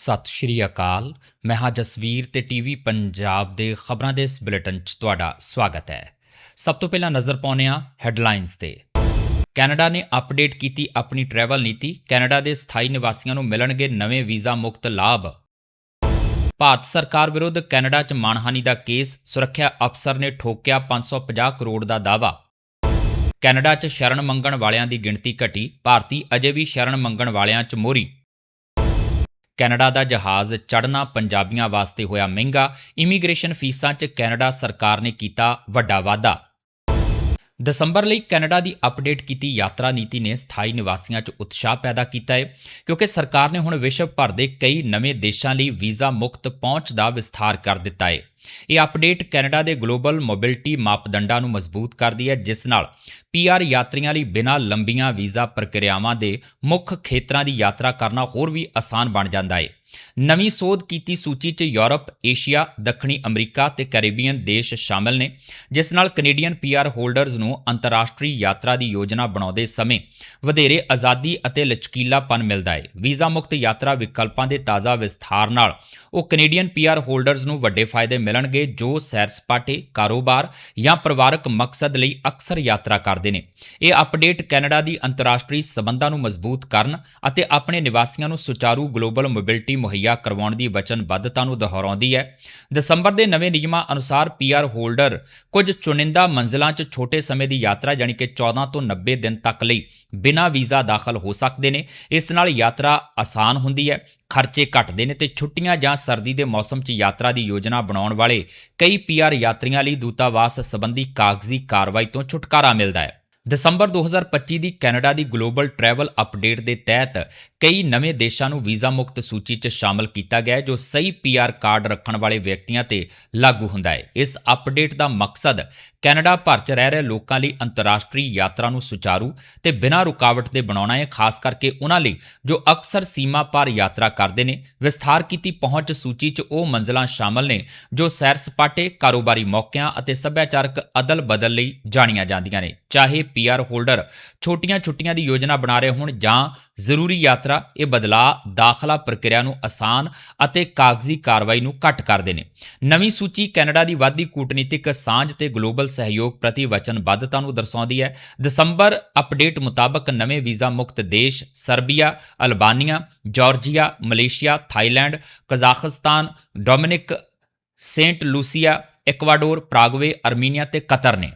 ਸਤਿ ਸ਼੍ਰੀ ਅਕਾਲ। ਮੈਂ ਹਾਂ ਜਸਵੀਰ ਤੇ ਟੀਵੀ ਪੰਜਾਬ ਦੇ ਖਬਰਾਂ ਦੇ ਇਸ ਬੁਲੇਟਿਨ 'ਚ ਤੁਹਾਡਾ ਸਵਾਗਤ ਹੈ। ਸਭ ਤੋਂ ਪਹਿਲਾਂ ਨਜ਼ਰ ਪਾਉਂਦੇ ਹਾਂ ਹੈਡਲਾਈਨਸ ਤੇ। ਕੈਨੇਡਾ ਨੇ ਅਪਡੇਟ ਕੀਤੀ ਆਪਣੀ ਟਰੈਵਲ ਨੀਤੀ। ਕੈਨੇਡਾ ਦੇ ਸਥਾਈ ਨਿਵਾਸੀਆਂ ਨੂੰ ਮਿਲਣਗੇ ਨਵੇਂ ਵੀਜ਼ਾ ਮੁਕਤ ਲਾਭ। ਭਾਰਤ ਸਰਕਾਰ ਵਿਰੁੱਧ ਕੈਨੇਡਾ 'ਚ ਮਾਣਹਾਨੀ ਦਾ ਕੇਸ। ਸੁਰੱਖਿਆ ਅਫਸਰ ਨੇ ਠੋਕਿਆ 550 ਕਰੋੜ ਦਾ ਦਾਅਵਾ। ਕੈਨੇਡਾ 'ਚ ਸ਼ਰਨ ਮੰਗਣ ਵਾਲਿਆਂ ਦੀ ਗਿਣਤੀ ਘਟੀ। ਭਾਰਤੀ ਅਜੇ ਵੀ ਸ਼ਰਨ ਮੰਗਣ ਵਾਲਿਆਂ 'ਚ ਮੋਰੀ ਕੈਨੇਡਾ ਦਾ ਜਹਾਜ਼ ਚੜ੍ਹਨਾ ਪੰਜਾਬੀਆਂ ਵਾਸਤੇ ਹੋਇਆ ਮਹਿੰਗਾ, ਇਮੀਗ੍ਰੇਸ਼ਨ ਫੀਸਾਂ 'ਚ ਕੈਨੇਡਾ ਸਰਕਾਰ ਨੇ ਕੀਤਾ ਵੱਡਾ ਵਾਧਾ। ਦਸੰਬਰ ਲਈ ਕੈਨੇਡਾ ਦੀ ਅਪਡੇਟ ਕੀਤੀ ਯਾਤਰਾ ਨੀਤੀ ਨੇ ਸਥਾਈ ਨਿਵਾਸੀਆਂ 'ਚ ਉਤਸ਼ਾਹ ਪੈਦਾ ਕੀਤਾ ਹੈ, ਕਿਉਂਕਿ ਸਰਕਾਰ ਨੇ ਹੁਣ ਵਿਸ਼ਵ ਭਰ ਦੇ ਕਈ ਨਵੇਂ ਦੇਸ਼ਾਂ ਲਈ ਵੀਜ਼ਾ ਮੁਕਤ ਪਹੁੰਚ ਦਾ ਵਿਸਥਾਰ ਕਰ ਦਿੱਤਾ ਹੈ। ਇਹ ਅਪਡੇਟ ਕੈਨੇਡਾ ਦੇ ਗਲੋਬਲ ਮੋਬਿਲਿਟੀ ਮਾਪਦੰਡਾਂ ਨੂੰ ਮਜ਼ਬੂਤ ਕਰਦੀ ਹੈ, ਜਿਸ ਨਾਲ ਪੀਆਰ ਯਾਤਰੀਆਂ ਲਈ ਬਿਨਾਂ ਲੰਬੀਆਂ ਵੀਜ਼ਾ ਪ੍ਰਕਿਰਿਆਵਾਂ ਦੇ ਮੁੱਖ ਖੇਤਰਾਂ ਦੀ ਯਾਤਰਾ ਕਰਨਾ ਹੋਰ ਵੀ ਆਸਾਨ ਬਣ ਜਾਂਦਾ ਹੈ। ਨਵੀਂ ਸੋਧ ਕੀਤੀ ਸੂਚੀ 'ਚ ਯੂਰਪ, ਏਸ਼ੀਆ, ਦੱਖਣੀ ਅਮਰੀਕਾ ਤੇ ਕੈਰੀਬੀਅਨ ਦੇਸ਼ ਸ਼ਾਮਲ ਨੇ ਜਿਸ ਨਾਲ ਕੈਨੇਡੀਅਨ ਪੀਆਰ ਹੋਲਡਰਜ਼ ਨੂੰ ਅੰਤਰਰਾਸ਼ਟਰੀ ਯਾਤਰਾ ਦੀ ਯੋਜਨਾ ਬਣਾਉਂਦੇ ਸਮੇਂ ਵਧੇਰੇ ਆਜ਼ਾਦੀ ਅਤੇ ਲਚਕੀਲਾਪਨ ਮਿਲਦਾ ਹੈ ਵੀਜ਼ਾ ਮੁਕਤ ਯਾਤਰਾ ਵਿਕਲਪਾਂ ਦੇ ਤਾਜ਼ਾ ਵਿਸਥਾਰ ਨਾਲ ਉਹ ਕੈਨੇਡੀਅਨ ਪੀਆਰ ਹੋਲਡਰਜ਼ ਨੂੰ ਵੱਡੇ ਫਾਇਦੇ ਮਿਲਣਗੇ ਜੋ ਸੈਰ ਸਪਾਟੇ ਕਾਰੋਬਾਰ ਜਾਂ ਪਰਿਵਾਰਕ ਮਕਸਦ ਲਈ ਅਕਸਰ ਯਾਤਰਾ ਕਰਦੇ ਨੇ। ਇਹ ਅਪਡੇਟ ਕੈਨੇਡਾ ਦੀ ਅੰਤਰਰਾਸ਼ਟਰੀ ਸਬੰਧਾਂ ਨੂੰ ਮਜ਼ਬੂਤ ਕਰਨ ਅਤੇ ਆਪਣੇ ਨਿਵਾਸੀਆਂ ਨੂੰ ਸੁਚਾਰੂ ਗਲੋਬਲ ਮੋਬਿਲਿਟੀ ਮੁਹੱਈਆ ਕਰਵਾਉਣ ਦੀ ਵਚਨਬੱਧਤਾ ਨੂੰ ਦੁਹਰਾਉਂਦੀ ਹੈ। ਦਸੰਬਰ ਦੇ ਨਵੇਂ ਨਿਯਮਾਂ ਅਨੁਸਾਰ ਪੀਆਰ ਹੋਲਡਰ ਕੁਝ ਚੁਣਿੰਦਾ ਮੰਜ਼ਿਲਾਂ 'ਚ ਛੋਟੇ ਸਮੇਂ ਦੀ ਯਾਤਰਾ ਯਾਨੀ ਕਿ 14 ਤੋਂ 90 ਦਿਨ ਤੱਕ ਲਈ ਬਿਨਾਂ ਵੀਜ਼ਾ ਦਾਖਲ ਹੋ ਸਕਦੇ ਨੇ। ਇਸ ਨਾਲ ਯਾਤਰਾ ਆਸਾਨ ਹੁੰਦੀ ਹੈ, ਖਰਚੇ ਘਟਦੇ ਨੇ ਤੇ ਛੁੱਟੀਆਂ ਜਾਂ ਸਰਦੀ ਦੇ ਮੌਸਮ 'ਚ ਯਾਤਰਾ ਦੀ ਯੋਜਨਾ ਬਣਾਉਣ ਵਾਲੇ ਕਈ ਪੀਆਰ ਯਾਤਰੀਆਂ ਲਈ ਦੂਤਾਵਾਸ ਸੰਬੰਧੀ ਕਾਗਜ਼ੀ ਕਾਰਵਾਈ ਤੋਂ ਛੁਟਕਾਰਾ ਮਿਲਦਾ ਹੈ। ਦਸੰਬਰ 2025 ਦੀ ਕੈਨੇਡਾ ਦੀ ਗਲੋਬਲ ਟਰੈਵਲ ਅਪਡੇਟ ਦੇ ਤਹਿਤ ਕਈ ਨਵੇਂ ਦੇਸ਼ਾਂ ਨੂੰ ਵੀਜ਼ਾ ਮੁਕਤ ਸੂਚੀ 'ਚ ਸ਼ਾਮਲ ਕੀਤਾ ਗਿਆ ਹੈ, ਜੋ ਸਹੀ ਪੀਆਰ ਕਾਰਡ ਰੱਖਣ ਵਾਲੇ ਵਿਅਕਤੀਆਂ ਤੇ ਲਾਗੂ ਹੁੰਦਾ ਹੈ। ਇਸ ਅਪਡੇਟ ਦਾ ਮਕਸਦ ਕੈਨੇਡਾ ਭਰ 'ਚ ਰਹਿ ਰਹੇ ਲੋਕਾਂ ਲਈ ਅੰਤਰਰਾਸ਼ਟਰੀ ਯਾਤਰਾ ਨੂੰ ਸੁਚਾਰੂ ਤੇ ਬਿਨਾਂ ਰੁਕਾਵਟ ਦੇ ਬਣਾਉਣਾ ਹੈ, ਖਾਸ ਕਰਕੇ ਉਹਨਾਂ ਲਈ ਜੋ ਅਕਸਰ ਸੀਮਾ ਪਾਰ ਯਾਤਰਾ ਕਰਦੇ ਨੇ। ਵਿਸਥਾਰ ਕੀਤੀ ਪਹੁੰਚ ਸੂਚੀ 'ਚ ਉਹ ਮੰਜ਼ਲਾਂ ਸ਼ਾਮਲ ਨੇ, ਜੋ ਸੈਰ ਸਪਾਟੇ, ਕਾਰੋਬਾਰੀ ਮੌਕਿਆਂ ਅਤੇ ਸੱਭਿਆਚਾਰਕ ਅਦਲ-ਬਦਲ ਲਈ ਜਾਣੀਆਂ ਜਾਂਦੀਆਂ ਨੇ। ਚਾਹੇ ਪੀਆਰ ਹੋਲਡਰ ਛੋਟੀਆਂ ਛੁੱਟੀਆਂ ਦੀ ਯੋਜਨਾ ਬਣਾ ਰਹੇ ਹੋਣ ਜਾਂ ਜ਼ਰੂਰੀ ਯਾਤਰਾ, ਇਹ ਬਦਲਾਅ ਦਾਖਲਾ ਪ੍ਰਕਿਰਿਆ ਨੂੰ ਆਸਾਨ ਅਤੇ ਕਾਗਜ਼ੀ ਕਾਰਵਾਈ ਨੂੰ ਘੱਟ ਕਰਦੇ ਨੇ। ਨਵੀਂ ਸੂਚੀ ਕੈਨੇਡਾ ਦੀ ਵਾਧੀ ਕੂਟਨੀਤਿਕ ਸਾਂਝ ਤੇ ਗਲੋਬਲ ਸਹਿਯੋਗ ਪ੍ਰਤੀ ਵਚਨਬੱਧਤਾ ਨੂੰ ਦਰਸਾਉਂਦੀ ਹੈ। ਦਸੰਬਰ ਅਪਡੇਟ ਮੁਤਾਬਕ ਨਵੇਂ ਵੀਜ਼ਾ ਮੁਕਤ ਦੇਸ਼ Serbia, Albania, Georgia, Malaysia, Thailand, Kazakhstan, Dominica, Saint Lucia, Ecuador, Paraguay, Armenia ਤੇ ਕਤਰ ਨੇ।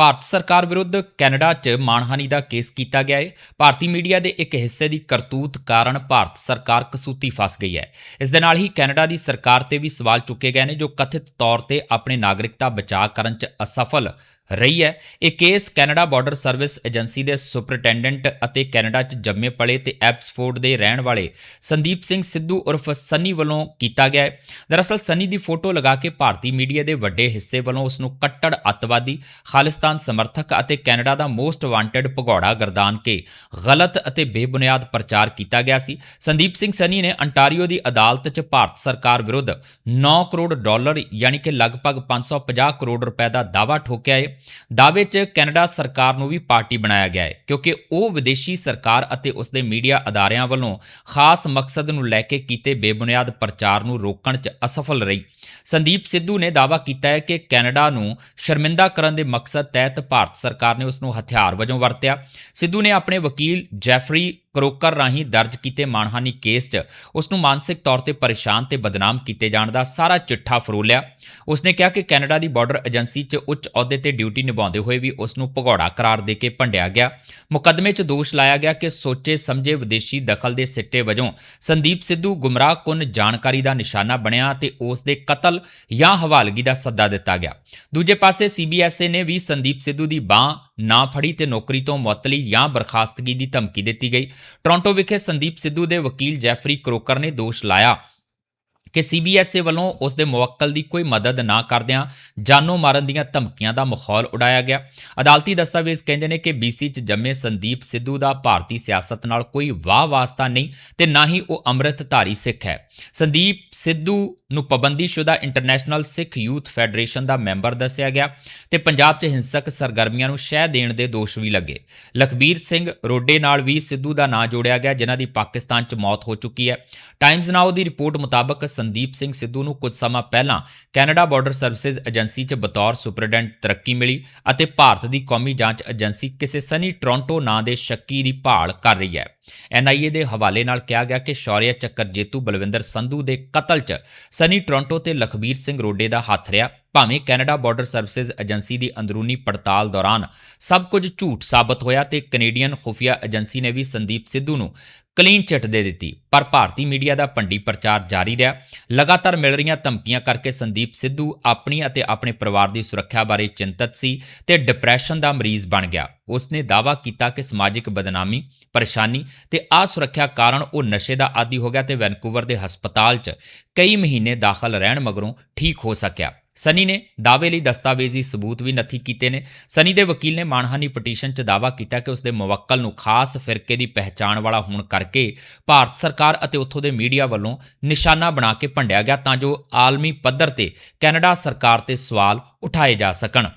ਭਾਰਤ ਸਰਕਾਰ ਵਿਰੁੱਧ ਕੈਨੇਡਾ 'ਚ ਮਾਣਹਾਨੀ ਦਾ ਕੇਸ ਕੀਤਾ ਗਿਆ ਹੈ ਭਾਰਤੀ ਮੀਡੀਆ ਦੇ ਇੱਕ ਹਿੱਸੇ ਦੀ ਕਰਤੂਤ ਕਾਰਨ ਭਾਰਤ ਸਰਕਾਰ ਕਸੂਤੀ ਫਸ ਗਈ ਹੈ। ਇਸ ਦੇ ਨਾਲ ਹੀ ਕੈਨੇਡਾ ਦੀ ਸਰਕਾਰ ਤੇ ਵੀ ਸਵਾਲ ਚੁੱਕੇ ਗਏ ਨੇ, ਜੋ ਕਥਿਤ ਤੌਰ ਤੇ ਆਪਣੇ ਨਾਗਰਿਕਤਾ ਬਚਾਅ ਕਰਨ 'ਚ ਅਸਫਲ ਰਹੀ ਹੈ। ਇਹ case Canada border service agency ਦੇ ਸੁਪਰਟੈਂਡੈਂਟ ਅਤੇ ਕੈਨੇਡਾ 'ਚ ਜੰਮੇ ਪਲੇ ਤੇ ਐਬਸਫੋਰਡ ਦੇ ਰਹਿਣ ਵਾਲੇ ਸੰਦੀਪ ਸਿੰਘ ਸਿੱਧੂ ਉਰਫ ਸੰਨੀ ਵੱਲੋਂ ਕੀਤਾ ਗਿਆ ਹੈ। ਦਰਅਸਲ ਸੰਨੀ ਦੀ ਫੋਟੋ ਲਗਾ ਕੇ ਭਾਰਤੀ ਮੀਡੀਆ ਦੇ ਵੱਡੇ ਹਿੱਸੇ ਵੱਲੋਂ ਉਸ ਨੂੰ ਕੱਟੜ ਅੱਤਵਾਦੀ, ਖਾਲਿਸਤਾਨ ਸਮਰਥਕ ਅਤੇ ਕੈਨੇਡਾ ਦਾ ਮੋਸਟ ਵਾਂਟਡ ਭਗੌੜਾ ਗਰਦਾਨ ਕੇ ਗਲਤ ਅਤੇ ਬੇਬੁਨਿਆਦ ਪ੍ਰਚਾਰ ਕੀਤਾ ਗਿਆ ਸੀ। ਸੰਦੀਪ ਸਿੰਘ ਸਨੀ ਨੇ ਅੰਟਾਰੀਓ ਦੀ ਅਦਾਲਤ 'ਚ ਭਾਰਤ ਸਰਕਾਰ ਵਿਰੁੱਧ 9 ਕਰੋੜ ਡਾਲਰ ਯਾਨੀ ਕਿ ਲਗਭਗ 550 ਕਰੋੜ ਰੁਪਏ ਦਾ ਦਾਅਵਾ ਠੋਕਿਆ ਹੈ। ਦਾਅਵੇ 'ਚ ਕੈਨੇਡਾ ਸਰਕਾਰ ਨੂੰ ਵੀ ਪਾਰਟੀ ਬਣਾਇਆ ਗਿਆ ਹੈ, ਕਿਉਂਕਿ ਉਹ ਵਿਦੇਸ਼ੀ ਸਰਕਾਰ ਅਤੇ ਉਸ ਦੇ ਮੀਡੀਆ ਅਦਾਰਿਆਂ ਵੱਲੋਂ ਖਾਸ ਮਕਸਦ ਨੂੰ ਲੈ ਕੇ ਕੀਤੇ ਬੇਬੁਨਿਆਦ ਪ੍ਰਚਾਰ ਨੂੰ ਰੋਕਣ 'ਚ ਅਸਫਲ ਰਹੀ। ਸੰਦੀਪ ਸਿੱਧੂ ਨੇ ਦਾਅਵਾ ਕੀਤਾ ਹੈ ਕਿ ਕੈਨੇਡਾ ਨੂੰ ਸ਼ਰਮਿੰਦਾ ਕਰਨ ਦੇ ਮਕਸਦ ਤਹਿਤ ਭਾਰਤ ਸਰਕਾਰ ਨੇ ਉਸ ਨੂੰ ਹਥਿਆਰ ਵਜੋਂ ਵਰਤਿਆ। ਸਿੱਧੂ ਨੇ ਆਪਣੇ ਵਕੀਲ ਜੈਫਰੀ ਕਰੋਕਰ ਰਾਹੀਂ ਦਰਜ ਕੀਤੇ ਮਾਨਹਾਨੀ ਕੇਸ 'ਚ ਉਸ ਨੂੰ ਮਾਨਸਿਕ ਤੌਰ ਤੇ ਪਰੇਸ਼ਾਨ ਤੇ ਬਦਨਾਮ ਕੀਤੇ ਜਾਣ ਦਾ ਸਾਰਾ ਚਿੱਠਾ ਫਰੋਲਿਆ ਉਸਨੇ ਕਿਹਾ ਕਿ ਕੈਨੇਡਾ ਦੀ ਬਾਰਡਰ ਏਜੰਸੀ 'ਚ ਉੱਚ ਅਹੁਦੇ ਤੇ ਡਿਊਟੀ ਨਿਭਾਉਂਦੇ ਹੋਏ ਵੀ ਉਸ ਨੂੰ ਭਗੌੜਾ ਕਰਾਰ ਦੇ ਕੇ ਭੰਡਿਆ ਗਿਆ। ਮੁਕੱਦਮੇ 'ਚ ਦੋਸ਼ ਲਾਇਆ ਗਿਆ ਕਿ ਸੋਚੇ ਸਮਝੇ ਵਿਦੇਸ਼ੀ ਦਖਲ ਦੇ ਸਿੱਟੇ ਵਜੋਂ ਸੰਦੀਪ ਸਿੱਧੂ ਗੁੰਮਰਾਹਕੁਨ ਜਾਣਕਾਰੀ ਦਾ ਨਿਸ਼ਾਨਾ ਬਣਿਆ ਤੇ ਉਸ ਦੇ ਕਤਲ ਜਾਂ ਹਵਾਲਗੀ ਦਾ ਸੱਦਾ ਦਿੱਤਾ ਗਿਆ। ਦੂਜੇ ਪਾਸੇ ਸੀਬੀਐਸਏ ਨੇ ਵੀ ਸੰਦੀਪ ਸਿੱਧੂ ਦੀ ਬਾਹ ਨਾ ਫੜੀ ਤੇ ਨੌਕਰੀ ਤੋਂ ਮੁਅੱਤਲੀ ਜਾਂ ਬਰਖਾਸਤਗੀ ਦੀ ਧਮਕੀ ਦਿੱਤੀ ਗਈ। ਟੋਰਾਂਟੋ ਵਿਖੇ ਸੰਦੀਪ ਸਿੱਧੂ ਦੇ ਵਕੀਲ ਜੈਫਰੀ ਕਰੋਕਰ ਨੇ ਦੋਸ਼ ਲਾਇਆ। ਕਿ ਸੀਬੀਐਸਈ ਵੱਲੋਂ ਉਸ ਦੇ ਮੁਵੱਕਲ ਦੀ ਕੋਈ ਮਦਦ ਨਾ ਕਰਦਿਆਂ ਜਾਨੋਂ ਮਾਰਨ ਦੀਆਂ ਧਮਕੀਆਂ ਦਾ ਮਾਹੌਲ ਉਡਾਇਆ ਗਿਆ। ਅਦਾਲਤੀ ਦਸਤਾਵੇਜ਼ ਕਹਿੰਦੇ ਨੇ ਕਿ ਬੀਸੀ 'ਚ ਜੰਮੇ ਸੰਦੀਪ ਸਿੱਧੂ ਦਾ ਭਾਰਤੀ ਸਿਆਸਤ ਨਾਲ ਕੋਈ ਵਾਹ ਵਾਸਤਾ ਨਹੀਂ ਤੇ ਨਾ ਹੀ ਉਹ ਅੰਮ੍ਰਿਤਧਾਰੀ ਸਿੱਖ ਹੈ। ਸੰਦੀਪ ਸਿੱਧੂ ਨੂੰ ਪਾਬੰਦੀਸ਼ੁਦਾ ਇੰਟਰਨੈਸ਼ਨਲ ਸਿੱਖ ਯੂਥ ਫੈਡਰੇਸ਼ਨ ਦਾ ਮੈਂਬਰ ਦੱਸਿਆ ਗਿਆ ਤੇ ਪੰਜਾਬ 'ਚ ਹਿੰਸਕ ਸਰਗਰਮੀਆਂ ਨੂੰ ਸ਼ਹਿ ਦੇਣ ਦੇ ਦੋਸ਼ ਵੀ ਲੱਗੇ। ਲਖਬੀਰ ਸਿੰਘ ਰੋਡੇ ਨਾਲ ਵੀ ਸਿੱਧੂ ਦਾ ਨਾਂ ਜੋੜਿਆ ਗਿਆ, ਜਿਨ੍ਹਾਂ ਦੀ ਪਾਕਿਸਤਾਨ 'ਚ ਮੌਤ ਹੋ ਚੁੱਕੀ ਹੈ। ਟਾਈਮਜ਼ ਨਾਓ ਦੀ ਰਿਪੋਰਟ ਮੁਤਾਬਕ ਸੰਦੀਪ ਸਿੰਘ ਸਿੱਧੂ ਨੂੰ ਕੁਝ ਸਮਾਂ ਪਹਿਲਾਂ ਕੈਨੇਡਾ ਬਾਰਡਰ ਸਰਵਿਸਿਜ਼ ਏਜੰਸੀ 'ਚ ਬਤੌਰ ਸੁਪਰਡੈਂਟ ਤਰੱਕੀ ਮਿਲੀ ਅਤੇ ਭਾਰਤ ਦੀ ਕੌਮੀ ਜਾਂਚ ਏਜੰਸੀ ਕਿਸੇ ਸਨੀ ਟੋਰਾਂਟੋ ਨਾਂ ਦੇ ਸ਼ੱਕੀ ਦੀ ਭਾਲ ਕਰ ਰਹੀ ਹੈ। ਐਨਆਈਏ ਦੇ ਹਵਾਲੇ ਨਾਲ ਕਿਹਾ ਗਿਆ ਕਿ ਸ਼ੌਰਿਆ ਚੱਕਰ ਜੇਤੂ ਬਲਵਿੰਦਰ ਸੰਧੂ ਦੇ ਕਤਲ 'ਚ ਸਨੀ ਟੋਰਾਂਟੋ ਤੇ ਲਖਬੀਰ ਸਿੰਘ ਰੋਡੇ ਦਾ ਹੱਥ ਰਿਹਾ। ਭਾਵੇਂ ਕੈਨੇਡਾ ਬਾਰਡਰ ਸਰਵਿਸਿਜ਼ ਏਜੰਸੀ ਦੀ ਅੰਦਰੂਨੀ ਪੜਤਾਲ ਦੌਰਾਨ ਸਭ ਕੁਝ ਝੂਠ ਸਾਬਤ ਹੋਇਆ ਤੇ ਕੈਨੇਡੀਅਨ ਖੁਫੀਆ ਏਜੰਸੀ ਨੇ ਵੀ ਸੰਦੀਪ ਸਿੱਧੂ ਨੂੰ ਕਲੀਨ ਚਿੱਟ ਦੇ ਦਿੱਤੀ, ਪਰ ਭਾਰਤੀ ਮੀਡੀਆ ਦਾ ਭੰਡੀ ਪ੍ਰਚਾਰ ਜਾਰੀ ਰਿਹਾ। ਲਗਾਤਾਰ ਮਿਲ ਰਹੀਆਂ ਧਮਕੀਆਂ ਕਰਕੇ ਸੰਦੀਪ ਸਿੱਧੂ ਆਪਣੀ ਅਤੇ ਆਪਣੇ ਪਰਿਵਾਰ ਦੀ ਸੁਰੱਖਿਆ ਬਾਰੇ ਚਿੰਤਤ ਸੀ ਤੇ ਡਿਪਰੈਸ਼ਨ ਦਾ ਮਰੀਜ਼ ਬਣ ਗਿਆ। ਉਸ ਨੇ ਦਾਅਵਾ ਕੀਤਾ ਕਿ ਸਮਾਜਿਕ ਬਦਨਾਮੀ, ਪਰੇਸ਼ਾਨੀ ਤੇ ਅਸੁਰੱਖਿਆ ਕਾਰਨ ਉਹ ਨਸ਼ੇ ਦਾ ਆਦੀ ਹੋ ਗਿਆ ਤੇ ਵੈਨਕੂਵਰ ਦੇ ਹਸਪਤਾਲ 'ਚ ਕਈ ਮਹੀਨੇ ਦਾਖਲ ਰਹਿਣ ਮਗਰੋਂ ਠੀਕ ਹੋ ਸਕਿਆ। ਸਨੀ ਨੇ ਦਾਅਵੇ ਲਈ ਦਸਤਾਵੇਜ਼ੀ ਸਬੂਤ ਵੀ ਨੱਥੀ ਕੀਤੇ ਨੇ। ਸਨੀ ਦੇ ਵਕੀਲ ਨੇ ਮਾਨਹਾਨੀ ਪਟੀਸ਼ਨ 'ਚ ਦਾਅਵਾ ਕੀਤਾ ਕਿ ਉਸਦੇ ਮੁਵੱਕਲ ਨੂੰ ਖਾਸ ਫਿਰਕੇ ਦੀ ਪਹਿਚਾਣ ਵਾਲਾ ਹੋਣ ਕਰਕੇ ਭਾਰਤ ਸਰਕਾਰ ਅਤੇ ਉੱਥੋਂ ਦੇ ਮੀਡੀਆ ਵੱਲੋਂ ਨਿਸ਼ਾਨਾ ਬਣਾ ਕੇ ਭੰਡਿਆ ਗਿਆ ਤਾਂ ਜੋ ਆਲਮੀ ਪੱਧਰ ਤੇ ਕੈਨੇਡਾ ਸਰਕਾਰ ਤੇ ਸਵਾਲ ਉਠਾਏ ਜਾ ਸਕਣ।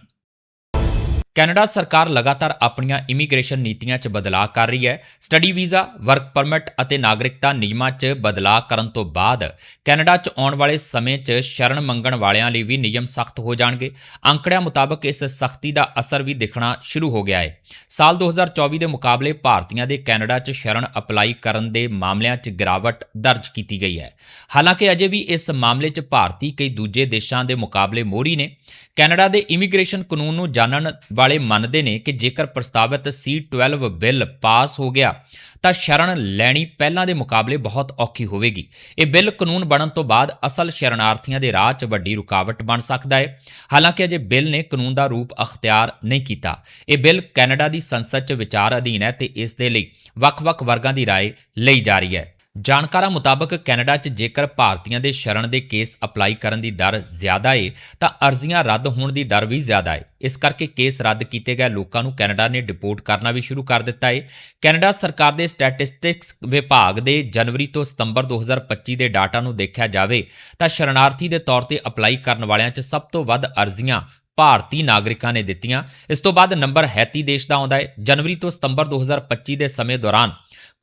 ਕੈਨੇਡਾ ਸਰਕਾਰ ਲਗਾਤਾਰ ਆਪਣੀਆਂ ਇਮੀਗ੍ਰੇਸ਼ਨ ਨੀਤੀਆਂ 'ਚ ਬਦਲਾਅ ਕਰ ਰਹੀ ਹੈ। ਸਟੱਡੀ ਵੀਜ਼ਾ, ਵਰਕ ਪਰਮਿਟ ਅਤੇ ਨਾਗਰਿਕਤਾ ਨਿਯਮਾਂ 'ਚ ਬਦਲਾਅ ਕਰਨ ਤੋਂ ਬਾਅਦ ਕੈਨੇਡਾ 'ਚ ਆਉਣ ਵਾਲੇ ਸਮੇਂ 'ਚ ਸ਼ਰਨ ਮੰਗਣ ਵਾਲਿਆਂ ਲਈ ਵੀ ਨਿਯਮ ਸਖਤ ਹੋ ਜਾਣਗੇ। ਅੰਕੜਿਆਂ ਮੁਤਾਬਕ ਇਸ ਸਖਤੀ ਦਾ ਅਸਰ ਵੀ ਦਿਖਣਾ ਸ਼ੁਰੂ ਹੋ ਗਿਆ ਹੈ। ਸਾਲ 2024 ਦੇ ਮੁਕਾਬਲੇ ਭਾਰਤੀਆਂ ਦੇ ਕੈਨੇਡਾ 'ਚ ਸ਼ਰਨ ਅਪਲਾਈ ਕਰਨ ਦੇ ਮਾਮਲਿਆਂ 'ਚ ਗਿਰਾਵਟ ਦਰਜ ਕੀਤੀ ਗਈ ਹੈ। ਹਾਲਾਂਕਿ ਅਜੇ ਵੀ ਇਸ ਮਾਮਲੇ 'ਚ ਭਾਰਤੀ ਕਈ ਦੂਜੇ ਦੇਸ਼ਾਂ ਦੇ ਮੁਕਾਬਲੇ ਮੋਹਰੀ ਨੇ। ਕੈਨੇਡਾ ਦੇ ਇਮੀਗ੍ਰੇਸ਼ਨ ਕਾਨੂੰਨ ਨੂੰ ਜਾਣਨ ਵਾਲੇ ਮੰਨਦੇ ਨੇ ਕਿ ਜੇਕਰ ਪ੍ਰਸਤਾਵਿਤ C12 ਬਿੱਲ ਪਾਸ ਹੋ ਗਿਆ ਤਾਂ ਸ਼ਰਨ ਲੈਣੀ ਪਹਿਲਾਂ ਦੇ ਮੁਕਾਬਲੇ ਬਹੁਤ ਔਖੀ ਹੋਵੇਗੀ ਇਹ ਬਿੱਲ ਕਾਨੂੰਨ ਬਣਨ ਤੋਂ ਬਾਅਦ ਅਸਲ ਸ਼ਰਨਾਰਥੀਆਂ ਦੇ ਰਾਹ 'ਚ ਵੱਡੀ ਰੁਕਾਵਟ ਬਣ ਸਕਦਾ ਹੈ ਹਾਲਾਂਕਿ ਅਜੇ ਬਿੱਲ ਨੇ ਕਾਨੂੰਨ ਦਾ ਰੂਪ ਅਖਤਿਆਰ ਨਹੀਂ ਕੀਤਾ ਇਹ ਬਿੱਲ ਕੈਨੇਡਾ ਦੀ ਸੰਸਦ 'ਚ ਵਿਚਾਰ ਅਧੀਨ ਹੈ ਤੇ ਇਸ ਦੇ ਲਈ ਵੱਖ-ਵੱਖ ਵਰਗਾਂ ਦੀ رائے ਲਈ ਜਾ ਰਹੀ ਹੈ ਜਾਣਕਾਰਾਂ ਮੁਤਾਬਕ ਕੈਨੇਡਾ 'ਚ ਜੇਕਰ ਭਾਰਤੀਆਂ ਦੇ ਸ਼ਰਨ ਦੇ ਕੇਸ ਅਪਲਾਈ ਕਰਨ ਦੀ ਦਰ ਜ਼ਿਆਦਾ ਏ, ਤਾਂ ਅਰਜ਼ੀਆਂ ਰੱਦ ਹੋਣ ਦੀ ਦਰ ਵੀ ਜ਼ਿਆਦਾ ਏ। ਇਸ ਕਰਕੇ ਕੇਸ ਰੱਦ ਕੀਤੇ ਗਏ ਲੋਕਾਂ ਨੂੰ ਕੈਨੇਡਾ ਨੇ ਡਿਪੋਰਟ ਕਰਨਾ ਵੀ ਸ਼ੁਰੂ ਕਰ ਦਿੱਤਾ ਹੈ ਕੈਨੇਡਾ ਸਰਕਾਰ ਦੇ ਸਟੈਟਿਸਟਿਕਸ ਵਿਭਾਗ ਦੇ ਜਨਵਰੀ ਤੋਂ ਸਤੰਬਰ 2025 ਦੇ ਡਾਟਾ ਨੂੰ ਦੇਖਿਆ ਜਾਵੇ, ਤਾਂ ਸ਼ਰਨਾਰਥੀ ਦੇ ਤੌਰ ਤੇ ਅਪਲਾਈ ਕਰਨ ਵਾਲਿਆਂ 'ਚ ਸਭ ਤੋਂ ਵੱਧ ਅਰਜ਼ੀਆਂ ਭਾਰਤੀ ਨਾਗਰਿਕਾਂ ਨੇ ਦਿੱਤੀਆਂ। ਇਸ ਤੋਂ ਬਾਅਦ ਨੰਬਰ ਹੈਤੀ ਦੇਸ਼ ਦਾ ਆਉਂਦਾ ਹੈ ਜਨਵਰੀ ਤੋਂ ਸਤੰਬਰ 2025 ਦੇ ਸਮੇਂ ਦੌਰਾਨ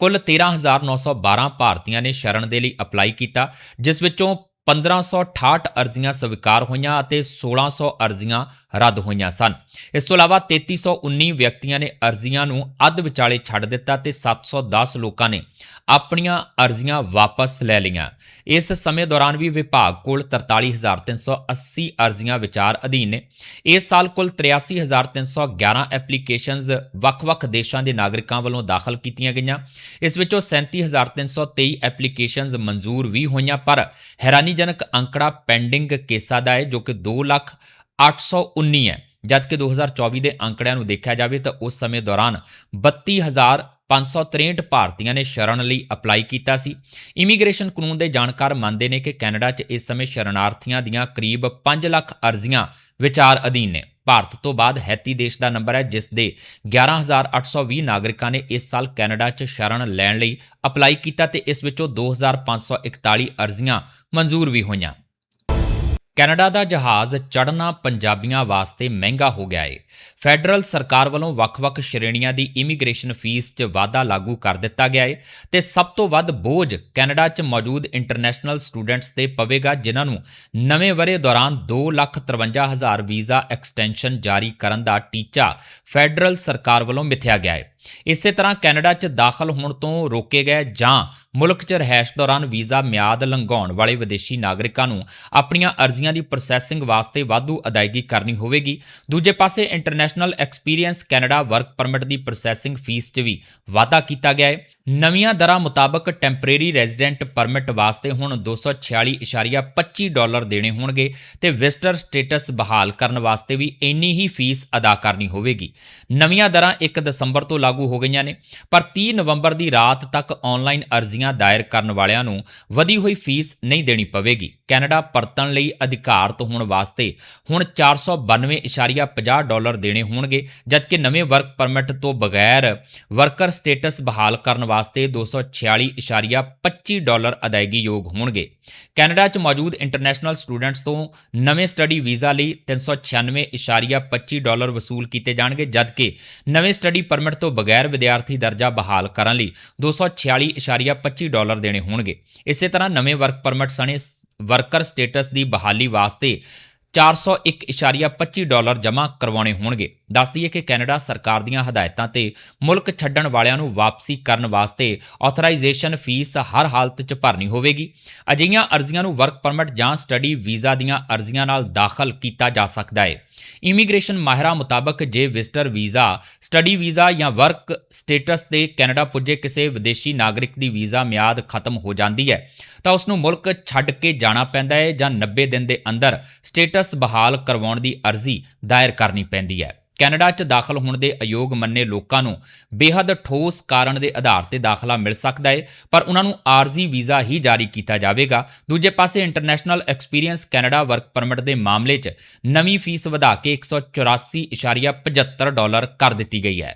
ਕੁੱਲ 13912 ਭਾਰਤੀਆਂ ਨੇ ਸ਼ਰਨ ਦੇ ਲਈ ਅਪਲਾਈ ਕੀਤਾ ਜਿਸ ਵਿੱਚੋਂ 1568 ਅਰਜ਼ੀਆਂ ਸਵੀਕਾਰ ਹੋਈਆਂ ਅਤੇ 1600 ਅਰਜ਼ੀਆਂ ਰੱਦ ਹੋਈਆਂ ਸਨ। ਇਸ ਤੋਂ ਇਲਾਵਾ 3319 ਵਿਅਕਤੀਆਂ ਨੇ ਅਰਜ਼ੀਆਂ ਨੂੰ ਅੱਧ ਵਿਚਾਲੇ ਛੱਡ ਦਿੱਤਾ ਤੇ 710 ਲੋਕਾਂ ਨੇ ਆਪਣੀਆਂ ਅਰਜ਼ੀਆਂ ਵਾਪਸ ਲੈ ਲਈਆਂ। ਇਸ ਸਮੇਂ ਦੌਰਾਨ ਵੀ ਵਿਭਾਗ ਕੋਲ 43380 ਅਰਜ਼ੀਆਂ ਵਿਚਾਰ ਅਧੀਨ ਨੇ। ਇਸ ਸਾਲ ਕੁੱਲ 83311 ਐਪਲੀਕੇਸ਼ਨਸ ਵੱਖ-ਵੱਖ ਦੇਸ਼ਾਂ ਦੇ ਨਾਗਰਿਕਾਂ ਵੱਲੋਂ ਦਾਖਲ ਕੀਤੀਆਂ ਗਈਆਂ। ਇਸ ਵਿੱਚੋਂ 37323 ਐਪਲੀਕੇਸ਼ਨਸ ਮਨਜ਼ੂਰ ਵੀ ਹੋਈਆਂ, ਪਰ ਹੈਰਾਨੀ ਹੈਰਾਨੀਜਨਕ ਅੰਕੜਾ ਪੈਂਡਿੰਗ ਕੇਸਾਂ ਦਾ ਹੈ, ਜੋ ਕਿ 2 ਲੱਖ 819 ਹੈ। ਜਦਕਿ 2024 ਦੇ ਅੰਕੜਿਆਂ ਨੂੰ ਦੇਖਿਆ ਜਾਵੇ ਤਾਂ ਉਸ ਸਮੇਂ ਦੌਰਾਨ 32563 ਭਾਰਤੀਆਂ ਨੇ ਸ਼ਰਨ ਲਈ ਅਪਲਾਈ ਕੀਤਾ ਸੀ। ਇਮੀਗ੍ਰੇਸ਼ਨ ਕਾਨੂੰਨ ਦੇ ਜਾਣਕਾਰ ਮੰਨਦੇ ਨੇ ਕਿ ਕੈਨੇਡਾ 'ਚ ਇਸ ਸਮੇਂ ਸ਼ਰਨਾਰਥੀਆਂ ਦੀਆਂ ਕਰੀਬ 5 ਲੱਖ ਅਰਜ਼ੀਆਂ ਵਿਚਾਰ ਅਧੀਨ ਨੇ। ਭਾਰਤ ਤੋਂ ਬਾਅਦ ਹੈਤੀ ਦੇਸ਼ ਦਾ ਨੰਬਰ ਹੈ, ਜਿਸ ਦੇ 11820 ਨਾਗਰਿਕਾਂ ਨੇ ਇਸ ਸਾਲ ਕੈਨੇਡਾ 'ਚ ਸ਼ਰਨ ਲੈਣ ਲਈ ਅਪਲਾਈ ਕੀਤਾ ਤੇ ਇਸ ਵਿੱਚੋਂ 2541 ਅਰਜ਼ੀਆਂ ਮਨਜ਼ੂਰ ਵੀ ਹੋਈਆਂ। ਕੈਨੇਡਾ ਦਾ ਜਹਾਜ਼ ਚੜ੍ਹਨਾ ਪੰਜਾਬੀਆਂ ਵਾਸਤੇ ਮਹਿੰਗਾ ਹੋ ਗਿਆ ਏ। ਫੈਡਰਲ ਸਰਕਾਰ ਵੱਲੋਂ ਵੱਖ-ਵੱਖ ਸ਼੍ਰੇਣੀਆਂ ਦੀ ਇਮੀਗ੍ਰੇਸ਼ਨ ਫੀਸ 'ਚ ਵਾਧਾ ਲਾਗੂ ਕਰ ਦਿੱਤਾ ਗਿਆ ਏ ਤੇ ਸਭ ਤੋਂ ਵੱਧ ਬੋਝ ਕੈਨੇਡਾ 'ਚ ਮੌਜੂਦ ਇੰਟਰਨੈਸ਼ਨਲ ਸਟੂਡੈਂਟਸ ਤੇ ਪਵੇਗਾ, ਜਿਨ੍ਹਾਂ ਨੂੰ ਨਵੇਂ ਵਰੇ ਦੌਰਾਨ 253000 ਵੀਜ਼ਾ ਐਕਸਟੈਂਸ਼ਨ ਜਾਰੀ ਕਰਨ ਦਾ ਟੀਚਾ ਫੈਡਰਲ ਸਰਕਾਰ ਵੱਲੋਂ ਮਿਥਿਆ ਗਿਆ ਏ। ਇਸੇ ਤਰ੍ਹਾਂ ਕੈਨੇਡਾ 'ਚ ਦਾਖਲ ਹੋਣ ਤੋਂ ਰੋਕੇ ਗਏ ਜਾਂ ਮੁਲਕ 'ਚ ਰਹਿائش ਦੌਰਾਨ ਵੀਜ਼ਾ ਮਿਆਦ ਲੰਘਾਉਣ ਵਾਲੇ ਵਿਦੇਸ਼ੀ ਨਾਗਰਿਕਾਂ ਨੂੰ ਆਪਣੀਆਂ ਅਰਜ਼ੀਆਂ ਦੀ ਪ੍ਰੋਸੈਸਿੰਗ ਵਾਸਤੇ ਵਾਧੂ ਅਦਾਇਗੀ ਕਰਨੀ ਹੋਵੇਗੀ। ਦੂਜੇ ਪਾਸੇ international experience Canada work permit ਦੀ ਪ੍ਰੋਸੈਸਿੰਗ ਫੀਸ 'ਚ ਵੀ ਵਾਧਾ ਕੀਤਾ ਗਿਆ ਹੈ ਨਵੀਆਂ ਦਰਾਂ ਮੁਤਾਬਕ ਟੈਂਪਰੇਰੀ ਰੈਜ਼ੀਡੈਂਟ ਪਰਮਿਟ ਵਾਸਤੇ ਹੁਣ 246.25 ਡਾਲਰ ਦੇਣੇ ਹੋਣਗੇ ਤੇ ਵਿਜ਼ਟਰ ਸਟੇਟਸ ਬਹਾਲ ਕਰਨ ਵਾਸਤੇ ਵੀ ਇੰਨੀ ਹੀ ਫੀਸ ਅਦਾ ਕਰਨੀ ਹੋਵੇਗੀ। ਨਵੀਆਂ ਦਰਾਂ 1 ਦਸੰਬਰ ਤੋਂ ਲਾਗੂ ਲਾਗੂ ਹੋ ਗਈਆਂ ਨੇ। ਪਰ 30 ਨਵੰਬਰ ਦੀ ਰਾਤ ਤੱਕ ਆਨਲਾਈਨ ਅਰਜ਼ੀਆਂ ਦਾਇਰ ਕਰਨ ਵਾਲਿਆਂ ਨੂੰ ਵਧੀ ਹੋਈ ਫੀਸ ਨਹੀਂ ਦੇਣੀ ਪਵੇਗੀ। ਕੈਨੇਡਾ ਪਰਤਣ ਲਈ ਅਧਿਕਾਰਤ ਹੋਣ ਵਾਸਤੇ ਹੁਣ 492.50 ਡਾਲਰ ਦੇਣੇ ਹੋਣਗੇ, ਜਦਕਿ ਨਵੇਂ ਵਰਕ ਪਰਮਿਟ ਤੋਂ ਬਗੈਰ ਵਰਕਰ ਸਟੇਟਸ ਬਹਾਲ ਕਰਨ ਵਾਸਤੇ 246.25 ਡਾਲਰ ਅਦਾਇਗੀ ਯੋਗ ਹੋਣਗੇ। ਕੈਨੇਡਾ 'ਚ ਮੌਜੂਦ ਇੰਟਰਨੈਸ਼ਨਲ ਸਟੂਡੈਂਟਸ ਤੋਂ ਨਵੇਂ ਸਟੱਡੀ ਵੀਜ਼ਾ ਲਈ 396.25 ਡਾਲਰ ਵਸੂਲ ਕੀਤੇ ਜਾਣਗੇ, ਜਦਕਿ ਨਵੇਂ ਸਟੱਡੀ ਪਰਮਿਟ ਤੋਂ ਬਗੈਰ ਵਿਦਿਆਰਥੀ ਦਰਜਾ ਬਹਾਲ ਕਰਨ ਲਈ 246.25 ਡਾਲਰ ਦੇਣੇ ਹੋਣਗੇ। ਇਸੇ ਤਰ੍ਹਾਂ ਨਵੇਂ ਵਰਕ ਪਰਮਿਟ ਸਣੇ ਵਰਕਰ ਸਟੇਟਸ ਦੀ ਬਹਾਲੀ ਵਾਸਤੇ 401.25 ਡਾਲਰ ਜਮ੍ਹਾਂ ਕਰਵਾਉਣੇ ਹੋਣਗੇ। ਦੱਸ ਦਈਏ ਕਿ ਕੈਨੇਡਾ ਸਰਕਾਰ ਦੀਆਂ ਹਦਾਇਤਾਂ ਤੇ ਮੁਲਕ ਛੱਡਣ ਵਾਲਿਆਂ ਨੂੰ ਵਾਪਸੀ ਕਰਨ ਵਾਸਤੇ ਆਥੋਰਾਈਜ਼ੇਸ਼ਨ ਫੀਸ ਹਰ ਹਾਲਤ 'ਚ ਭਰਨੀ ਹੋਵੇਗੀ। ਅਜਿਹੀਆਂ ਅਰਜ਼ੀਆਂ ਨੂੰ ਵਰਕ ਪਰਮਿਟ ਜਾਂ ਸਟੱਡੀ ਵੀਜ਼ਾ ਦੀਆਂ ਅਰਜ਼ੀਆਂ ਨਾਲ ਦਾਖਲ ਕੀਤਾ ਜਾ ਸਕਦਾ ਹੈ। ਇਮੀਗ੍ਰੇਸ਼ਨ ਮਾਹਿਰਾਂ ਮੁਤਾਬਕ ਜੇ ਵਿਜ਼ਟਰ ਵੀਜ਼ਾ, ਸਟੱਡੀ ਵੀਜ਼ਾ ਜਾਂ ਵਰਕ ਸਟੇਟਸ ਤੇ ਕੈਨੇਡਾ ਪੁੱਜੇ ਕਿਸੇ ਵਿਦੇਸ਼ੀ ਨਾਗਰਿਕ ਦੀ ਵੀਜ਼ਾ ਮਿਆਦ ਖਤਮ ਹੋ ਜਾਂਦੀ ਹੈ, ਤਾਂ ਉਸ ਨੂੰ ਮੁਲਕ ਛੱਡ ਕੇ ਜਾਣਾ ਪੈਂਦਾ ਹੈ ਜਾਂ 90 ਦਿਨ ਦੇ ਅੰਦਰ ਸਟੇਟਸ ਬਹਾਲ ਕਰਵਾਉਣ ਦੀ ਅਰਜ਼ੀ ਦਾਇਰ ਕਰਨੀ ਪੈਂਦੀ ਹੈ। ਕੈਨੇਡਾ 'ਚ ਦਾਖਲ ਹੋਣ ਦੇ ਅਯੋਗ ਮੰਨੇ ਲੋਕਾਂ ਨੂੰ ਬੇਹੱਦ ਠੋਸ ਕਾਰਨ ਦੇ ਆਧਾਰ ਤੇ ਦਾਖਲਾ ਮਿਲ ਸਕਦਾ ਹੈ ਪਰ ਉਹਨਾਂ ਨੂੰ ਆਰਜ਼ੀ ਵੀਜ਼ਾ ਹੀ ਜਾਰੀ ਕੀਤਾ ਜਾਵੇਗਾ। ਦੂਜੇ ਪਾਸੇ international experience Canada work permit ਦੇ ਮਾਮਲੇ 'ਚ ਨਵੀਂ ਫੀਸ ਵਧਾ ਕੇ 184.75 ਡਾਲਰ ਕਰ ਦਿੱਤੀ ਗਈ ਹੈ।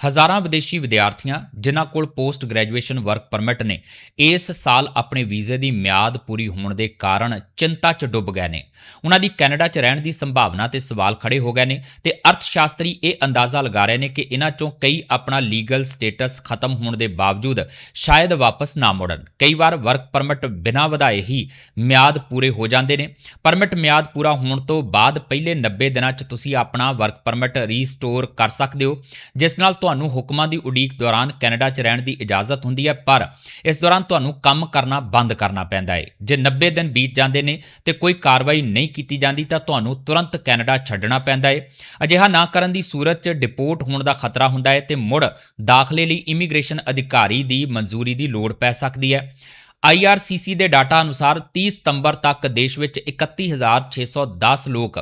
ਹਜ਼ਾਰਾਂ ਵਿਦੇਸ਼ੀ ਵਿਦਿਆਰਥੀਆਂ, ਜਿਨ੍ਹਾਂ ਕੋਲ ਪੋਸਟ ਗ੍ਰੈਜੂਏਸ਼ਨ ਵਰਕ ਪਰਮਿਟ ਨੇ, ਇਸ ਸਾਲ ਆਪਣੇ ਵੀਜ਼ੇ ਦੀ ਮਿਆਦ ਪੂਰੀ ਹੋਣ ਦੇ ਕਾਰਨ ਚਿੰਤਾ 'ਚ ਡੁੱਬ ਗਏ ਨੇ। ਉਹਨਾਂ ਦੀ ਕੈਨੇਡਾ 'ਚ ਰਹਿਣ ਦੀ ਸੰਭਾਵਨਾ ਤੇ ਸਵਾਲ ਖੜੇ ਹੋ ਗਏ ਨੇ ਤੇ ਅਰਥਸ਼ਾਸਤਰੀ ਇਹ ਅੰਦਾਜ਼ਾ ਲਗਾ ਰਹੇ ਨੇ ਕਿ ਇਹਨਾਂ 'ਚੋਂ ਕਈ ਆਪਣਾ ਲੀਗਲ ਸਟੇਟਸ ਖਤਮ ਹੋਣ ਦੇ ਬਾਵਜੂਦ ਸ਼ਾਇਦ ਵਾਪਸ ਨਾ ਮੁੜਨ। ਕਈ ਵਾਰ ਵਰਕ ਪਰਮਿਟ ਬਿਨਾਂ ਵਧਾਏ ਹੀ ਮਿਆਦ ਪੂਰੇ ਹੋ ਜਾਂਦੇ ਨੇ। ਪਰਮਿਟ ਮਿਆਦ ਪੂਰਾ ਹੋਣ ਤੋਂ ਬਾਅਦ ਪਹਿਲੇ 90 ਦਿਨਾਂ 'ਚ ਤੁਸੀਂ ਆਪਣਾ ਵਰਕ ਪਰਮਿਟ ਰੀਸਟੋਰ ਕਰ ਸਕਦੇ ਹੋ, ਜਿਸ ਨਾਲ ਤੁਹਾਨੂੰ ਹੁਕਮਾਂ ਦੀ ਉਡੀਕ ਦੌਰਾਨ ਕੈਨੇਡਾ 'ਚ ਰਹਿਣ ਦੀ ਇਜਾਜ਼ਤ ਹੁੰਦੀ ਹੈ, ਪਰ ਇਸ ਦੌਰਾਨ ਤੁਹਾਨੂੰ ਕੰਮ ਕਰਨਾ ਬੰਦ ਕਰਨਾ ਪੈਂਦਾ ਹੈ। ਜੇ 90 ਦਿਨ ਬੀਤ ਜਾਂਦੇ ਨੇ ਤੇ ਕੋਈ ਕਾਰਵਾਈ ਨਹੀਂ ਕੀਤੀ ਜਾਂਦੀ ਤਾਂ ਤੁਹਾਨੂੰ ਤੁਰੰਤ ਕੈਨੇਡਾ ਛੱਡਣਾ ਪੈਂਦਾ ਹੈ। ਅਜਿਹਾ ਨਾ ਕਰਨ ਦੀ ਸੂਰਤ 'ਚ ਡਿਪੋਰਟ ਹੋਣ ਦਾ ਖਤਰਾ ਹੁੰਦਾ ਹੈ ਤੇ ਮੁੜ ਦਾਖਲੇ ਲਈ ਇਮੀਗ੍ਰੇਸ਼ਨ ਅਧਿਕਾਰੀ ਦੀ ਮਨਜ਼ੂਰੀ ਦੀ ਲੋੜ ਪੈ ਸਕਦੀ ਹੈ। IRCC ਦੇ ਡਾਟਾ ਅਨੁਸਾਰ 30 ਸਤੰਬਰ ਤੱਕ ਦੇਸ਼ ਵਿੱਚ 31610 ਲੋਕ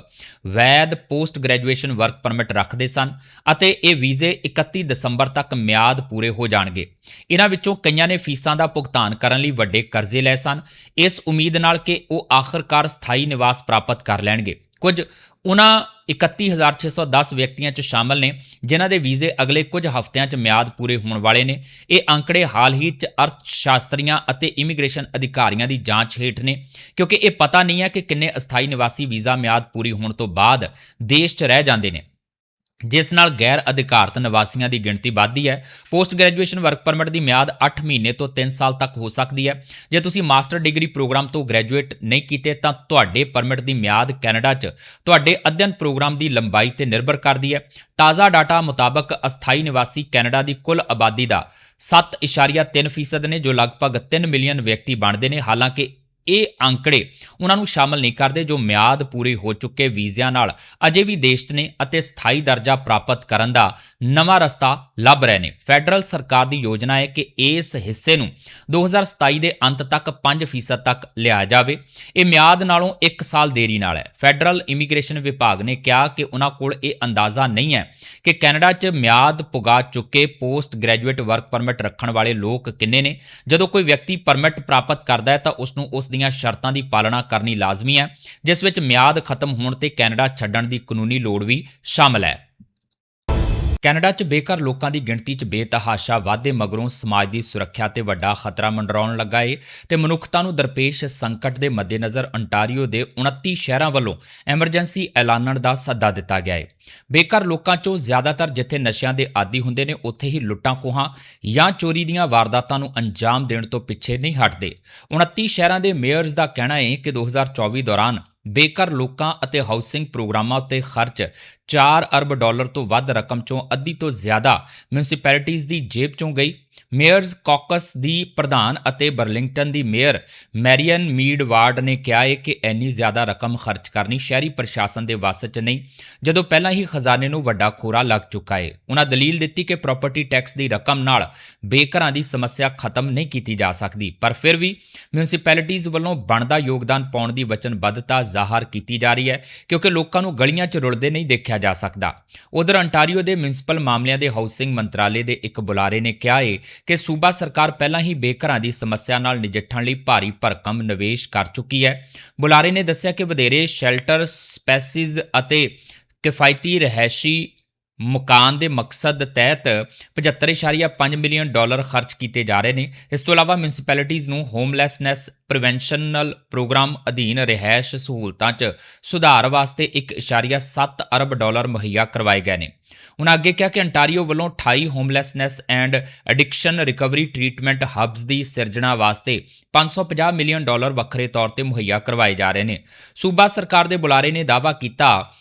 ਵੈਦ ਪੋਸਟ ਗ੍ਰੈਜੂਏਸ਼ਨ ਵਰਕ ਪਰਮਿਟ ਰੱਖਦੇ ਸਨ ਅਤੇ ਇਹ ਵੀਜ਼ੇ 31 ਦਸੰਬਰ ਤੱਕ ਮਿਆਦ ਪੂਰੇ ਹੋ ਜਾਣਗੇ। ਇਹਨਾਂ ਵਿੱਚੋਂ ਕਈਆਂ ਨੇ ਫੀਸਾਂ ਦਾ ਭੁਗਤਾਨ ਕਰਨ ਲਈ ਵੱਡੇ ਕਰਜ਼ੇ ਲਏ ਸਨ। ਇਸ ਉਮੀਦ ਨਾਲ ਕਿ ਉਹ ਆਖਰਕਾਰ ਸਥਾਈ ਨਿਵਾਸ ਪ੍ਰਾਪਤ ਕਰ ਲੈਣਗੇ। ਕੁਝ ਉਹਨਾਂ 31610 ਵਿਅਕਤੀਆਂ 'ਚ ਸ਼ਾਮਲ ਨੇ, ਜਿਨ੍ਹਾਂ ਦੇ ਵੀਜ਼ੇ ਅਗਲੇ ਕੁਝ ਹਫ਼ਤਿਆਂ 'ਚ ਮਿਆਦ ਪੂਰੇ ਹੋਣ ਵਾਲੇ ਨੇ। ਇਹ ਅੰਕੜੇ ਹਾਲ ਹੀ 'ਚ ਅਰਥ ਸ਼ਾਸਤਰੀਆਂ ਅਤੇ ਇਮੀਗ੍ਰੇਸ਼ਨ ਅਧਿਕਾਰੀਆਂ ਦੀ ਜਾਂਚ ਹੇਠ ਨੇ, ਕਿਉਂਕਿ ਇਹ ਪਤਾ ਨਹੀਂ ਹੈ ਕਿ ਕਿੰਨੇ ਅਸਥਾਈ ਨਿਵਾਸੀ ਵੀਜ਼ਾ ਮਿਆਦ ਪੂਰੀ ਹੋਣ ਤੋਂ ਬਾਅਦ ਦੇਸ਼ 'ਚ ਰਹਿ ਜਾਂਦੇ ਨੇ। ਜਿਸ ਨਾਲ ਗੈਰ ਅਧਿਕਾਰਤ ਨਿਵਾਸੀਆਂ ਦੀ ਗਿਣਤੀ ਵੱਧਦੀ ਹੈ। ਪੋਸਟ ਗ੍ਰੈਜੂਏਸ਼ਨ ਵਰਕ ਪਰਮਿਟ ਦੀ ਮਿਆਦ 8 ਮਹੀਨੇ ਤੋਂ 3 ਸਾਲ ਤੱਕ ਹੋ ਸਕਦੀ ਹੈ। ਜੇ ਤੁਸੀਂ ਮਾਸਟਰ ਡਿਗਰੀ ਪ੍ਰੋਗਰਾਮ ਤੋਂ ਗ੍ਰੈਜੂਏਟ ਨਹੀਂ ਕੀਤੇ, ਤਾਂ ਤੁਹਾਡੇ ਪਰਮਿਟ ਦੀ ਮਿਆਦ ਕੈਨੇਡਾ 'ਚ ਤੁਹਾਡੇ ਅਧਿਐਨ ਪ੍ਰੋਗਰਾਮ ਦੀ ਲੰਬਾਈ ਤੇ ਨਿਰਭਰ ਕਰਦੀ ਹੈ। ਤਾਜ਼ਾ ਡਾਟਾ ਮੁਤਾਬਕ ਅਸਥਾਈ ਨਿਵਾਸੀ ਕੈਨੇਡਾ ਦੀ ਕੁੱਲ ਆਬਾਦੀ ਦਾ 7.3% ਨੇ, ਜੋ ਲਗਭਗ 3 ਮਿਲੀਅਨ ਵਿਅਕਤੀ ਬਣਦੇ ਨੇ। ਹਾਲਾਂਕਿ ਇਹ ਅੰਕੜੇ ਉਹਨਾਂ ਨੂੰ ਸ਼ਾਮਲ ਨਹੀਂ ਕਰਦੇ ਜੋ ਮਿਆਦ ਪੂਰੀ ਹੋ ਚੁੱਕੇ ਵੀਜ਼ਿਆਂ ਨਾਲ ਅਜੇ ਵੀ ਦੇਸ਼ ਨੇ ਅਤੇ ਸਥਾਈ ਦਰਜਾ ਪ੍ਰਾਪਤ ਕਰਨ ਦਾ ਨਵਾਂ ਰਸਤਾ ਲੱਭ ਰਹੇ ਨੇ। ਫੈਡਰਲ ਸਰਕਾਰ ਦੀ ਯੋਜਨਾ ਹੈ ਕਿ ਇਸ ਹਿੱਸੇ ਨੂੰ 2027 ਦੇ ਅੰਤ ਤੱਕ 5% ਤੱਕ ਲਿਆ ਜਾਵੇ। ਇਹ ਮਿਆਦ ਨਾਲੋਂ 1 ਸਾਲ ਦੇਰੀ ਨਾਲ ਹੈ। ਫੈਡਰਲ ਇਮੀਗ੍ਰੇਸ਼ਨ ਵਿਭਾਗ ਨੇ ਕਿਹਾ ਕਿ ਉਹਨਾਂ ਕੋਲ ਇਹ ਅੰਦਾਜ਼ਾ ਨਹੀਂ ਹੈ ਕਿ ਕੈਨੇਡਾ 'ਚ ਮਿਆਦ ਪੁਗਾ ਚੁੱਕੇ ਪੋਸਟ ਗ੍ਰੈਜੂਏਟ ਵਰਕ ਪਰਮਿਟ ਰੱਖਣ ਵਾਲੇ ਲੋਕ ਕਿੰਨੇ ਨੇ। ਜਦੋਂ ਕੋਈ ਵਿਅਕਤੀ ਪਰਮਿਟ ਪ੍ਰਾਪਤ ਕਰਦਾ ਹੈ ਤਾਂ ਉਸ ਨੂੰ ਉਸ ਦੀਆਂ ਸ਼ਰਤਾਂ ਦੀ ਪਾਲਣਾ ਕਰਨੀ ਲਾਜ਼ਮੀ ਹੈ, ਜਿਸ ਵਿੱਚ ਮਿਆਦ ਖਤਮ ਹੋਣ ਤੇ ਕੈਨੇਡਾ ਛੱਡਣ ਦੀ ਕਾਨੂੰਨੀ ਲੋੜ ਵੀ ਸ਼ਾਮਲ ਹੈ। ਕੈਨੇਡਾ 'ਚ ਬੇਘਰ ਲੋਕਾਂ ਦੀ ਗਿਣਤੀ 'ਚ ਬੇਤਹਾਸ਼ਾ ਵਾਧੇ ਮਗਰੋਂ ਸਮਾਜ ਦੀ ਸੁਰੱਖਿਆ ਤੇ ਵੱਡਾ ਖਤਰਾ ਮੰਡਰਾਉਣ ਲੱਗਾ ਏ ਤੇ ਮਨੁੱਖਤਾ ਨੂੰ ਦਰਪੇਸ਼ ਸੰਕਟ ਦੇ ਮੱਦੇਨਜ਼ਰ ਅੰਟਾਰੀਓ ਦੇ 29 ਸ਼ਹਿਰਾਂ ਵੱਲੋਂ ਐਮਰਜੈਂਸੀ ਐਲਾਨਣ ਦਾ ਸੱਦਾ ਦਿੱਤਾ ਗਿਆ ਏ। ਬੇਘਰ ਲੋਕਾਂ 'ਚੋਂ ਜ਼ਿਆਦਾਤਰ ਜਿੱਥੇ ਨਸ਼ਿਆਂ ਦੇ ਆਦੀ ਹੁੰਦੇ ਨੇ, ਉੱਥੇ ਹੀ ਲੁੱਟਾਂ ਖੋਹਾਂ ਜਾਂ ਚੋਰੀ ਦੀਆਂ ਵਾਰਦਾਤਾਂ ਨੂੰ ਅੰਜਾਮ ਦੇਣ ਤੋਂ ਪਿੱਛੇ ਨਹੀਂ ਹਟਦੇ। 29 ਸ਼ਹਿਰਾਂ ਦੇ ਮੇਅਰਜ਼ ਦਾ ਕਹਿਣਾ ਏ ਕਿ 2024 ਦੌਰਾਨ ਬੇਘਰ ਲੋਕਾਂ ਅਤੇ ਹਾਊਸਿੰਗ ਪ੍ਰੋਗਰਾਮਾਂ ਉੱਤੇ ਖਰਚ 4 ਅਰਬ ਡਾਲਰ ਤੋਂ ਵੱਧ ਰਕਮ ਚੋਂ ਅੱਧੀ ਤੋਂ ਜ਼ਿਆਦਾ ਮਿਊਨਿਸਪੈਲਿਟੀਜ਼ ਦੀ ਜੇਬ ਚੋਂ ਗਈ। ਮੇਅਰਜ਼ ਕਾਕਸ ਦੀ ਪ੍ਰਧਾਨ ਅਤੇ ਬਰਲਿੰਗਟਨ ਦੀ ਮੇਅਰ ਮੈਰੀਅਨ ਮੀਡ ਵਾਰਡ ਨੇ ਕਿਹਾ ਹੈ ਕਿ ਇੰਨੀ ਜ਼ਿਆਦਾ ਰਕਮ ਖਰਚ ਕਰਨੀ ਸ਼ਹਿਰੀ ਪ੍ਰਸ਼ਾਸਨ ਦੇ ਵੱਸ 'ਚ ਨਹੀਂ, ਜਦੋਂ ਪਹਿਲਾਂ ਹੀ ਖਜ਼ਾਨੇ ਨੂੰ ਵੱਡਾ ਖੋਰਾ ਲੱਗ ਚੁੱਕਾ ਹੈ ਉਹਨਾਂ ਦਲੀਲ ਦਿੱਤੀ ਕਿ ਪ੍ਰਾਪਰਟੀ ਟੈਕਸ ਦੀ ਰਕਮ ਨਾਲ ਬੇਘਰਾਂ ਦੀ ਸਮੱਸਿਆ ਖਤਮ ਨਹੀਂ ਕੀਤੀ ਜਾ ਸਕਦੀ, ਪਰ ਫਿਰ ਵੀ ਮਿਊਨਿਸਪੈਲਿਟੀਜ਼ ਵੱਲੋਂ ਬਣਦਾ ਯੋਗਦਾਨ ਪਾਉਣ ਦੀ ਵਚਨਬੱਧਤਾ ਜ਼ਾਹਰ ਕੀਤੀ ਜਾ ਰਹੀ ਹੈ, ਕਿਉਂਕਿ ਲੋਕਾਂ ਨੂੰ ਗਲੀਆਂ 'ਚ ਰੁਲਦੇ ਨਹੀਂ ਦੇਖਿਆ ਜਾ ਸਕਦਾ। ਉਧਰ ਅੰਟਾਰੀਓ ਦੇ ਮਿਊਨਿਸਪਲ ਮਾਮਲਿਆਂ ਦੇ ਹਾਊਸਿੰਗ ਮੰਤਰਾਲੇ ਦੇ ਇੱਕ ਬੁਲਾਰੇ ਨੇ ਕਿਹਾ ਹੈ ਕਿ ਸੂਬਾ ਸਰਕਾਰ ਪਹਿਲਾਂ ਹੀ ਬੇਘਰਾਂ ਦੀ ਸਮੱਸਿਆ ਨਾਲ ਨਜਿੱਠਣ ਲਈ ਭਾਰੀ ਭਰਕਮ ਨਿਵੇਸ਼ ਕਰ ਚੁੱਕੀ ਹੈ। ਬੁਲਾਰੇ ਨੇ ਦੱਸਿਆ ਕਿ ਵਧੇਰੇ ਸ਼ੈਲਟਰ ਸਪੈਸਿਸ ਅਤੇ ਕਿਫਾਇਤੀ ਰਹਿائشੀ ਮਕਾਨ ਦੇ ਮਕਸਦ ਤਹਿਤ 75.5 ਮਿਲੀਅਨ ਡਾਲਰ ਖਰਚ ਕੀਤੇ ਜਾ ਰਹੇ ਨੇ। ਇਸ ਤੋਂ ਇਲਾਵਾ ਮਿਊਨਿਸਪੈਲਿਟੀਜ਼ ਨੂੰ ਹੋਮਲੈਸਨੈਸ ਪ੍ਰੀਵੈਂਸ਼ਨਲ ਪ੍ਰੋਗਰਾਮ ਅਧੀਨ ਰਿਹਾਇਸ਼ ਸਹੂਲਤਾਂ 'ਚ ਸੁਧਾਰ ਵਾਸਤੇ 1.7 ਅਰਬ ਡਾਲਰ ਮੁਹੱਈਆ ਕਰਵਾਏ ਗਏ ਨੇ। ਉਹਨਾਂ ਅੱਗੇ ਕਿਹਾ ਕਿ ਅੰਟਾਰੀਓ ਵੱਲੋਂ 28 homelessness and addiction recovery treatment hubs ਦੀ ਸਿਰਜਣਾ ਵਾਸਤੇ 550 ਮਿਲੀਅਨ ਡਾਲਰ ਵੱਖਰੇ ਤੌਰ ਤੇ ਮੁਹੱਈਆ ਕਰਵਾਏ ਜਾ ਰਹੇ ਨੇ। ਸੂਬਾ ਸਰਕਾਰ ਦੇ ਬੁਲਾਰੇ ਨੇ ਦਾਅਵਾ ਕੀਤਾ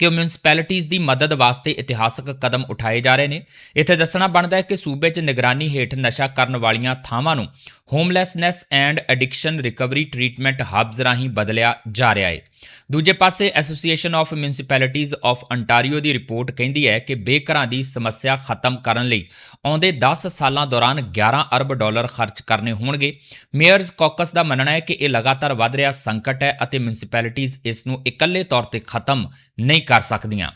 ਕਿ ਮਿਊਨਿਸਪੈਲਿਟੀਜ਼ ਦੀ ਮਦਦ ਵਾਸਤੇ ਇਤਿਹਾਸਕ ਕਦਮ ਉਠਾਏ ਜਾ ਰਹੇ ਨੇ। ਇੱਥੇ ਦੱਸਣਾ ਬਣਦਾ ਹੈ ਕਿ ਸੂਬੇ 'ਚ ਨਿਗਰਾਨੀ ਹੇਠ ਨਸ਼ਾ ਕਰਨ ਵਾਲੀਆਂ ਥਾਵਾਂ ਨੂੰ homelessness and addiction recovery treatment hubs ਰਾਹੀਂ ਬਦਲਿਆ ਜਾ ਰਿਹਾ ਹੈ ਦੂਜੇ ਪਾਸੇ association of municipalities of Ontario the report ਕਹਿੰਦੀ ਹੈ ਕਿ ਬੇਘਰਾਂ ਦੀ ਸਮੱਸਿਆ ਖਤਮ ਕਰਨ ਲਈ ਆਉਂਦੇ 10 ਸਾਲਾਂ ਦੌਰਾਨ 11 ਅਰਬ ਡਾਲਰ ਖਰਚ ਕਰਨੇ ਹੋਣਗੇ। ਮੇਅਰਜ਼ ਕਾਕਸ ਦਾ ਮੰਨਣਾ ਹੈ ਕਿ ਇਹ ਲਗਾਤਾਰ ਵੱਧ ਰਿਹਾ ਸੰਕਟ ਹੈ ਅਤੇ ਮਿਊਨਿਸਪੈਲਿਟੀਜ਼ ਇਸ ਨੂੰ ਇਕੱਲੇ ਤੌਰ ਤੇ ਖਤਮ ਨਹੀਂ ਕਰ ਸਕਦੀਆਂ।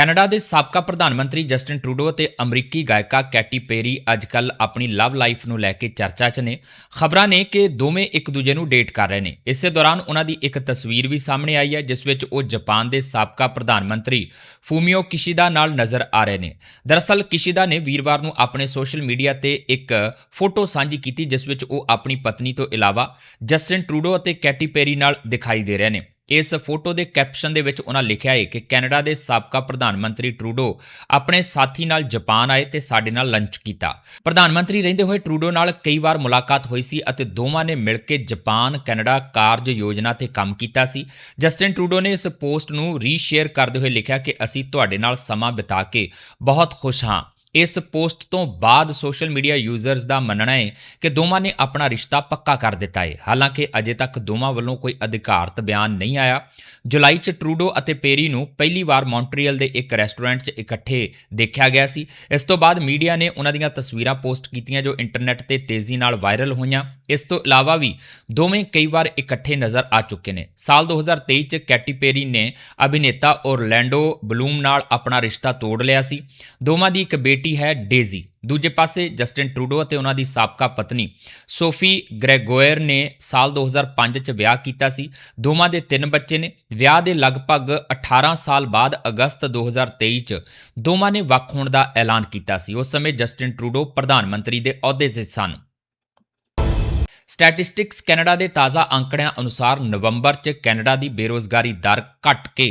ਕੈਨੇਡਾ ਦੇ ਸਾਬਕਾ ਪ੍ਰਧਾਨ ਮੰਤਰੀ ਜਸਟਿਨ ਟਰੂਡੋ ਅਤੇ ਅਮਰੀਕੀ ਗਾਇਕਾ ਕੈਟੀ ਪੇਰੀ ਅੱਜਕੱਲ ਆਪਣੀ ਲਵ ਲਾਈਫ ਨੂੰ ਲੈ ਕੇ ਚਰਚਾ 'ਚ ਨੇ। ਖਬਰਾਂ ਨੇ ਕਿ ਦੋਵੇਂ ਇੱਕ ਦੂਜੇ ਨੂੰ ਡੇਟ ਕਰ ਰਹੇ ਨੇ। ਇਸੇ ਦੌਰਾਨ ਉਹਨਾਂ ਦੀ ਇੱਕ ਤਸਵੀਰ ਵੀ ਸਾਹਮਣੇ ਆਈ ਹੈ, ਜਿਸ ਵਿੱਚ ਉਹ ਜਾਪਾਨ ਦੇ ਸਾਬਕਾ ਪ੍ਰਧਾਨ ਮੰਤਰੀ ਫੂਮੀਓ ਕਿਸ਼ੀਦਾ ਨਾਲ ਨਜ਼ਰ ਆ ਰਹੇ ਨੇ। ਦਰਅਸਲ ਕਿਸ਼ੀਦਾ ਨੇ ਵੀਰਵਾਰ ਨੂੰ ਆਪਣੇ ਸੋਸ਼ਲ ਮੀਡੀਆ ਤੇ ਇੱਕ ਫੋਟੋ ਸਾਂਝੀ ਕੀਤੀ, ਜਿਸ ਵਿੱਚ ਉਹ ਆਪਣੀ ਪਤਨੀ ਤੋਂ ਇਲਾਵਾ ਜਸਟਿਨ ਟਰੂਡੋ ਅਤੇ ਕੈਟੀ ਪੇਰੀ ਨਾਲ ਦਿਖਾਈ ਦੇ ਰਹੇ ਨੇ। ਇਸ ਫੋਟੋ ਦੇ ਕੈਪਸ਼ਨ ਦੇ ਵਿੱਚ ਉਹਨਾਂ ਲਿਖਿਆ ਹੈ ਕਿ ਕੈਨੇਡਾ ਦੇ ਸਾਬਕਾ ਪ੍ਰਧਾਨ ਮੰਤਰੀ ਟਰੂਡੋ ਆਪਣੇ ਸਾਥੀ ਨਾਲ ਜਾਪਾਨ ਆਏ ਤੇ ਸਾਡੇ ਨਾਲ ਲੰਚ ਕੀਤਾ। ਪ੍ਰਧਾਨ ਮੰਤਰੀ ਰਹਿੰਦੇ ਹੋਏ ਟਰੂਡੋ ਨਾਲ ਕਈ ਵਾਰ ਮੁਲਾਕਾਤ ਹੋਈ ਸੀ ਅਤੇ ਦੋਵਾਂ ਨੇ ਮਿਲ ਕੇ ਜਾਪਾਨ, ਕੈਨੇਡਾ ਕਾਰਜ ਯੋਜਨਾ ਤੇ ਕੰਮ ਕੀਤਾ ਸੀ। ਜਸਟਿਨ ਟਰੂਡੋ ਨੇ ਇਸ ਪੋਸਟ ਨੂੰ ਰੀਸ਼ੇਅਰ ਕਰਦੇ ਹੋਏ ਲਿਖਿਆ ਕਿ ਅਸੀਂ ਤੁਹਾਡੇ ਨਾਲ ਸਮਾਂ ਬਿਤਾ ਕੇ ਬਹੁਤ ਖੁਸ਼ ਹਾਂ। ਇਸ ਪੋਸਟ ਤੋਂ ਬਾਅਦ ਸੋਸ਼ਲ ਮੀਡੀਆ ਯੂਜ਼ਰਸ ਦਾ ਮੰਨਣਾ ਹੈ ਕਿ ਦੋਵਾਂ ਨੇ ਆਪਣਾ ਰਿਸ਼ਤਾ ਪੱਕਾ ਕਰ ਦਿੱਤਾ ਹੈ। ਹਾਲਾਂਕਿ ਅਜੇ ਤੱਕ ਦੋਵਾਂ ਵੱਲੋਂ ਕੋਈ ਅਧਿਕਾਰਤ ਬਿਆਨ ਨਹੀਂ ਆਇਆ। ਜੁਲਾਈ 'ਚ ਟਰੂਡੋ ਅਤੇ ਪੇਰੀ ਨੂੰ ਪਹਿਲੀ ਵਾਰ ਮੌਂਟਰੀਅਲ ਦੇ ਇੱਕ ਰੈਸਟੋਰੈਂਟ 'ਚ ਇਕੱਠੇ ਦੇਖਿਆ ਗਿਆ ਸੀ। ਇਸ ਤੋਂ ਬਾਅਦ ਮੀਡੀਆ ਨੇ ਉਹਨਾਂ ਦੀਆਂ ਤਸਵੀਰਾਂ ਪੋਸਟ ਕੀਤੀਆਂ ਜੋ ਇੰਟਰਨੈਟ ਤੇ ਤੇਜ਼ੀ ਨਾਲ ਵਾਇਰਲ ਹੋਈਆਂ। ਇਸ ਤੋਂ ਇਲਾਵਾ ਵੀ ਦੋਵੇਂ ਕਈ ਵਾਰ ਇਕੱਠੇ ਨਜ਼ਰ ਆ ਚੁੱਕੇ ਨੇ। ਸਾਲ 2023 'ਚ ਕੈਟੀ ਪੇਰੀ ਨੇ ਅਭਿਨੇਤਾ ਔਰਲੈਂਡੋ ਬਲੂਮ ਨਾਲ ਆਪਣਾ ਰਿਸ਼ਤਾ ਤੋੜ ਲਿਆ ਸੀ। ਦੋਵਾਂ ਦੀ ਇੱਕ ਬੇਟੀ ਹੈ ਡੇਜ਼ੀ। ਦੂਜੇ ਪਾਸੇ ਜਸਟਿਨ ਟਰੂਡੋ ਅਤੇ ਉਹਨਾਂ ਦੀ ਸਾਬਕਾ ਪਤਨੀ ਸੋਫੀ ਗ੍ਰੈਗੋਇਰ ਨੇ ਸਾਲ 2005 ਚ ਵਿਆਹ ਕੀਤਾ ਸੀ। ਦੋਵਾਂ ਦੇ ਤਿੰਨ ਬੱਚੇ ਨੇ। ਵਿਆਹ ਦੇ ਲਗਭਗ 18 ਸਾਲ ਬਾਅਦ ਅਗਸਤ 2023 ਚ ਦੋਵਾਂ ਨੇ ਵੱਖ ਹੋਣ ਦਾ ਐਲਾਨ ਕੀਤਾ ਸੀ। ਉਸ ਸਮੇਂ ਜਸਟਿਨ ਟਰੂਡੋ ਪ੍ਰਧਾਨ ਮੰਤਰੀ ਦੇ ਅਹੁਦੇ 'ਤੇ ਸਨ। ਸਟੈਟਿਸਟਿਕਸ ਕੈਨੇਡਾ ਦੇ ਤਾਜ਼ਾ ਅੰਕੜਿਆਂ ਅਨੁਸਾਰ ਨਵੰਬਰ 'ਚ ਕੈਨੇਡਾ ਦੀ ਬੇਰੋਜ਼ਗਾਰੀ ਦਰ ਘਟ ਕੇ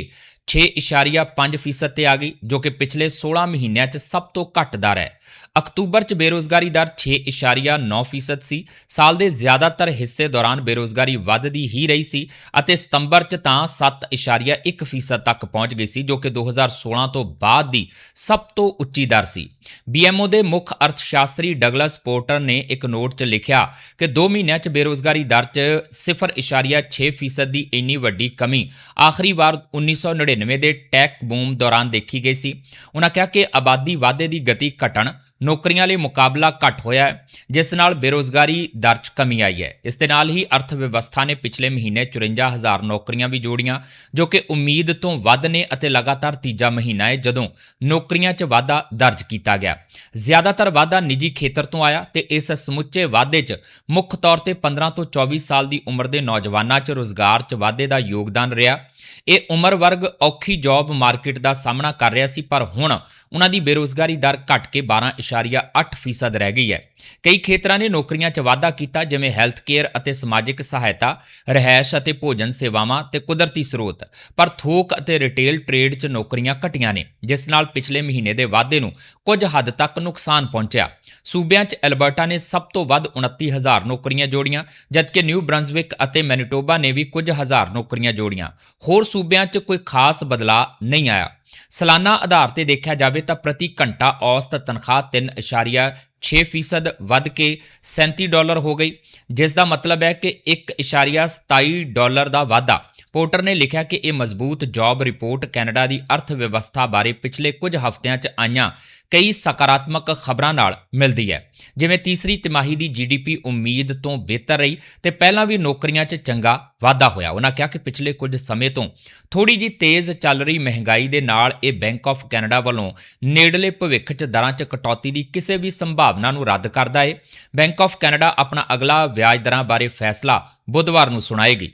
6.5% ਤੇ ਆ ਗਈ, ਜੋ ਕਿ ਪਿਛਲੇ 16 ਮਹੀਨਿਆਂ 'ਚ ਸਭ ਤੋਂ ਘੱਟ ਦਰ ਹੈ। ਅਕਤੂਬਰ 'ਚ ਬੇਰੋਜ਼ਗਾਰੀ ਦਰ 6.9% ਸੀ। ਸਾਲ ਦੇ ਜ਼ਿਆਦਾਤਰ ਹਿੱਸੇ ਦੌਰਾਨ ਬੇਰੋਜ਼ਗਾਰੀ ਵੱਧਦੀ ਹੀ ਰਹੀ ਸੀ ਅਤੇ ਸਤੰਬਰ 'ਚ ਤਾਂ 7.1% ਤੱਕ ਪਹੁੰਚ ਗਈ ਸੀ, ਜੋ ਕਿ 2016 ਤੋਂ ਬਾਅਦ ਦੀ ਸਭ ਤੋਂ ਉੱਚੀ ਦਰ ਸੀ। ਬੀਐਮਓ ਦੇ ਮੁੱਖ ਅਰਥਸ਼ਾਸਤਰੀ ਡਗਲਸ ਪੋਰਟਰ ਨੇ ਇੱਕ ਨੋਟ 'ਚ ਲਿਖਿਆ ਕਿ 2 ਮਹੀਨਿਆਂ 'ਚ ਬੇਰੋਜ਼ਗਾਰੀ ਦਰ 'ਚ 0.6% ਦੀ ਇੰਨੀ ਵੱਡੀ ਕਮੀ, ਆਖਰੀ ਵਾਰ 1999 ਦੇ ਟੈਕ ਬੂਮ ਦੌਰਾਨ ਦੇਖੀ ਗਈ ਸੀ। ਉਹਨਾਂ ਕਿਹਾ ਕਿ ਆਬਾਦੀ ਵਾਧੇ ਦੀ ਗਤੀ ਘਟਣ ਨੌਕਰੀਆਂ ਲਈ ਮੁਕਾਬਲਾ ਘਟ ਹੋਇਆ ਹੈ, ਜਿਸ ਨਾਲ ਬੇਰੋਜ਼ਗਾਰੀ ਦਰ 'ਚ ਕਮੀ ਆਈ ਹੈ। ਇਸ ਦੇ ਨਾਲ ਹੀ ਅਰਥ ਵਿਵਸਥਾ ਨੇ ਪਿਛਲੇ ਮਹੀਨੇ 54000 ਨੌਕਰੀਆਂ ਵੀ ਜੋੜੀਆਂ, ਜੋ ਕਿ ਉਮੀਦ ਤੋਂ ਵੱਧ ਨੇ ਅਤੇ ਲਗਾਤਾਰ ਤੀਜਾ ਮਹੀਨਾ ਹੈ, ਜਦੋਂ ਨੌਕਰੀਆਂ 'ਚ ਵਾਧਾ ਦਰਜ ਕੀਤਾ ਗਿਆ। ਜ਼ਿਆਦਾਤਰ ਵਾਧਾ ਨਿੱਜੀ ਖੇਤਰ ਤੋਂ ਆਇਆ ਤੇ ਇਸ ਸਮੁੱਚੇ ਵਾਧੇ 'ਚ ਮੁੱਖ ਤੌਰ ਤੇ 15 ਤੋਂ 24 ਸਾਲ ਦੀ ਉਮਰ ਦੇ ਨੌਜਵਾਨਾਂ 'ਚ ਰੋਜ਼ਗਾਰ 'ਚ ਵਾਧੇ ਦਾ ਯੋਗਦਾਨ ਰਿਹਾ। ਇਹ ਉਮਰ ਵਰਗ ਔਖੀ ਜੌਬ ਮਾਰਕੀਟ ਦਾ ਸਾਹਮਣਾ ਕਰ ਰਿਹਾ ਸੀ, ਪਰ ਹੁਣ ਉਹਨਾਂ ਦੀ ਬੇਰੋਜ਼ਗਾਰੀ ਦਰ ਘਟ ਕੇ 12.8% ਰਹਿ ਗਈ ਹੈ। ਕਈ ਖੇਤਰਾਂ ਨੇ ਨੌਕਰੀਆਂ 'ਚ ਵਾਧਾ ਕੀਤਾ, ਜਿਵੇਂ ਹੈਲਥ ਕੇਅਰ ਅਤੇ ਸਮਾਜਿਕ ਸਹਾਇਤਾ, ਰਹਿائش ਅਤੇ ਭੋਜਨ ਸੇਵਾਵਾਂ ਤੇ ਕੁਦਰਤੀ ਸਰੋਤ। ਪਰ ਥੋਕ ਅਤੇ ਰਿਟੇਲ ਟ੍ਰੇਡ 'ਚ ਨੌਕਰੀਆਂ ਘਟੀਆਂ ਨੇ, ਜਿਸ ਨਾਲ ਪਿਛਲੇ ਮਹੀਨੇ ਦੇ ਵਾਧੇ ਨੂੰ ਕੁਝ ਹੱਦ ਤੱਕ ਨੁਕਸਾਨ ਪਹੁੰਚਿਆ। ਸੂਬਿਆਂ 'ਚ ਐਲਬਰਟਾ ਨੇ ਸਭ ਤੋਂ ਵੱਧ 29000 ਨੌਕਰੀਆਂ ਜੋੜੀਆਂ, ਜਦਕਿ ਨਿਊ ਬ੍ਰੰਜ਼ਵਿਕ ਅਤੇ ਮੈਨੀਟੋਬਾ ਨੇ ਵੀ ਕੁਝ ਹਜ਼ਾਰ ਨੌਕਰੀਆਂ ਜੋੜੀਆਂ। ਹੋਰ ਸੂਬਿਆਂ 'ਚ ਕੋਈ ਖਾਸ ਬਦਲਾਅ ਨਹੀਂ ਆਇਆ। ਸਾਲਾਨਾ ਆਧਾਰ ਤੇ ਦੇਖਿਆ ਜਾਵੇ ਤਾਂ ਪ੍ਰਤੀ ਘੰਟਾ ਔਸਤ ਤਨਖਾਹ 3.6% ਵੱਧ ਕੇ 37 ਡਾਲਰ ਹੋ ਗਈ, ਜਿਸ ਦਾ ਮਤਲਬ ਹੈ ਕਿ 1.27 ਡਾਲਰ ਦਾ ਵਾਧਾ। ਪੋਰਟਰ ਨੇ ਲਿਖਿਆ ਕਿ ਇਹ ਮਜ਼ਬੂਤ ਜੌਬ ਰਿਪੋਰਟ ਕੈਨੇਡਾ ਦੀ ਅਰਥ ਵਿਵਸਥਾ ਬਾਰੇ ਪਿਛਲੇ ਕੁਝ ਹਫ਼ਤਿਆਂ 'ਚ ਆਈਆਂ। ਕਈ ਸਕਾਰਾਤਮਕ ਖਬਰਾਂ ਨਾਲ ਮਿਲਦੀ ਹੈ। ਜਿਵੇਂ ਤੀਸਰੀ ਤਿਮਾਹੀ ਦੀ ਜੀਡੀਪੀ ਉਮੀਦ ਤੋਂ ਬਿਹਤਰ ਰਹੀ ਤੇ ਪਹਿਲਾਂ ਵੀ ਨੌਕਰੀਆਂ 'ਚ ਚੰਗਾ ਵਾਧਾ ਹੋਇਆ। ਉਹਨਾਂ ਕਿਹਾ ਕਿ ਪਿਛਲੇ ਕੁਝ ਸਮੇਂ ਤੋਂ ਥੋੜੀ ਜੀ ਤੇਜ਼ ਚੱਲ ਰਹੀ ਮਹਿੰਗਾਈ ਦੇ ਨਾਲ ਇਹ ਬੈਂਕ ਆਫ ਕੈਨੇਡਾ ਵੱਲੋਂ ਨੇੜਲੇ ਭਵਿੱਖ 'ਚ ਦਰਾਂ 'ਚ ਕਟੌਤੀ ਦੀ ਕਿਸੇ ਵੀ ਸੰਭਾਵਨਾ ਨੂੰ ਰੱਦ ਕਰਦਾ ਹੈ ਬੈਂਕ ਆਫ ਕੈਨੇਡਾ ਆਪਣਾ ਅਗਲਾ ਵਿਆਜ ਦਰਾਂ ਬਾਰੇ ਫੈਸਲਾ ਬੁੱਧਵਾਰ ਨੂੰ ਸੁਣਾਏਗੀ।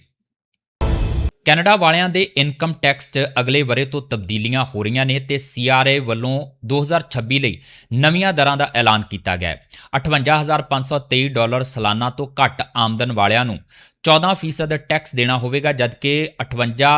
ਕੈਨੇਡਾ ਵਾਲਿਆਂ ਦੇ ਇਨਕਮ ਟੈਕਸ 'ਚ ਅਗਲੇ ਵਰੇ ਤੋਂ ਤਬਦੀਲੀਆਂ ਹੋ ਰਹੀਆਂ ਨੇ ਤੇ ਸੀਆਰਏ ਵੱਲੋਂ 2026 ਲਈ ਨਵੀਆਂ ਦਰਾਂ ਦਾ ਐਲਾਨ ਕੀਤਾ ਗਿਆ ਹੈ। 58523 ਡਾਲਰ ਸਾਲਾਨਾ ਤੋਂ ਘੱਟ ਆਮਦਨ ਵਾਲਿਆਂ ਨੂੰ 14% ਟੈਕਸ ਦੇਣਾ ਹੋਵੇਗਾ, ਜਦਕਿ 58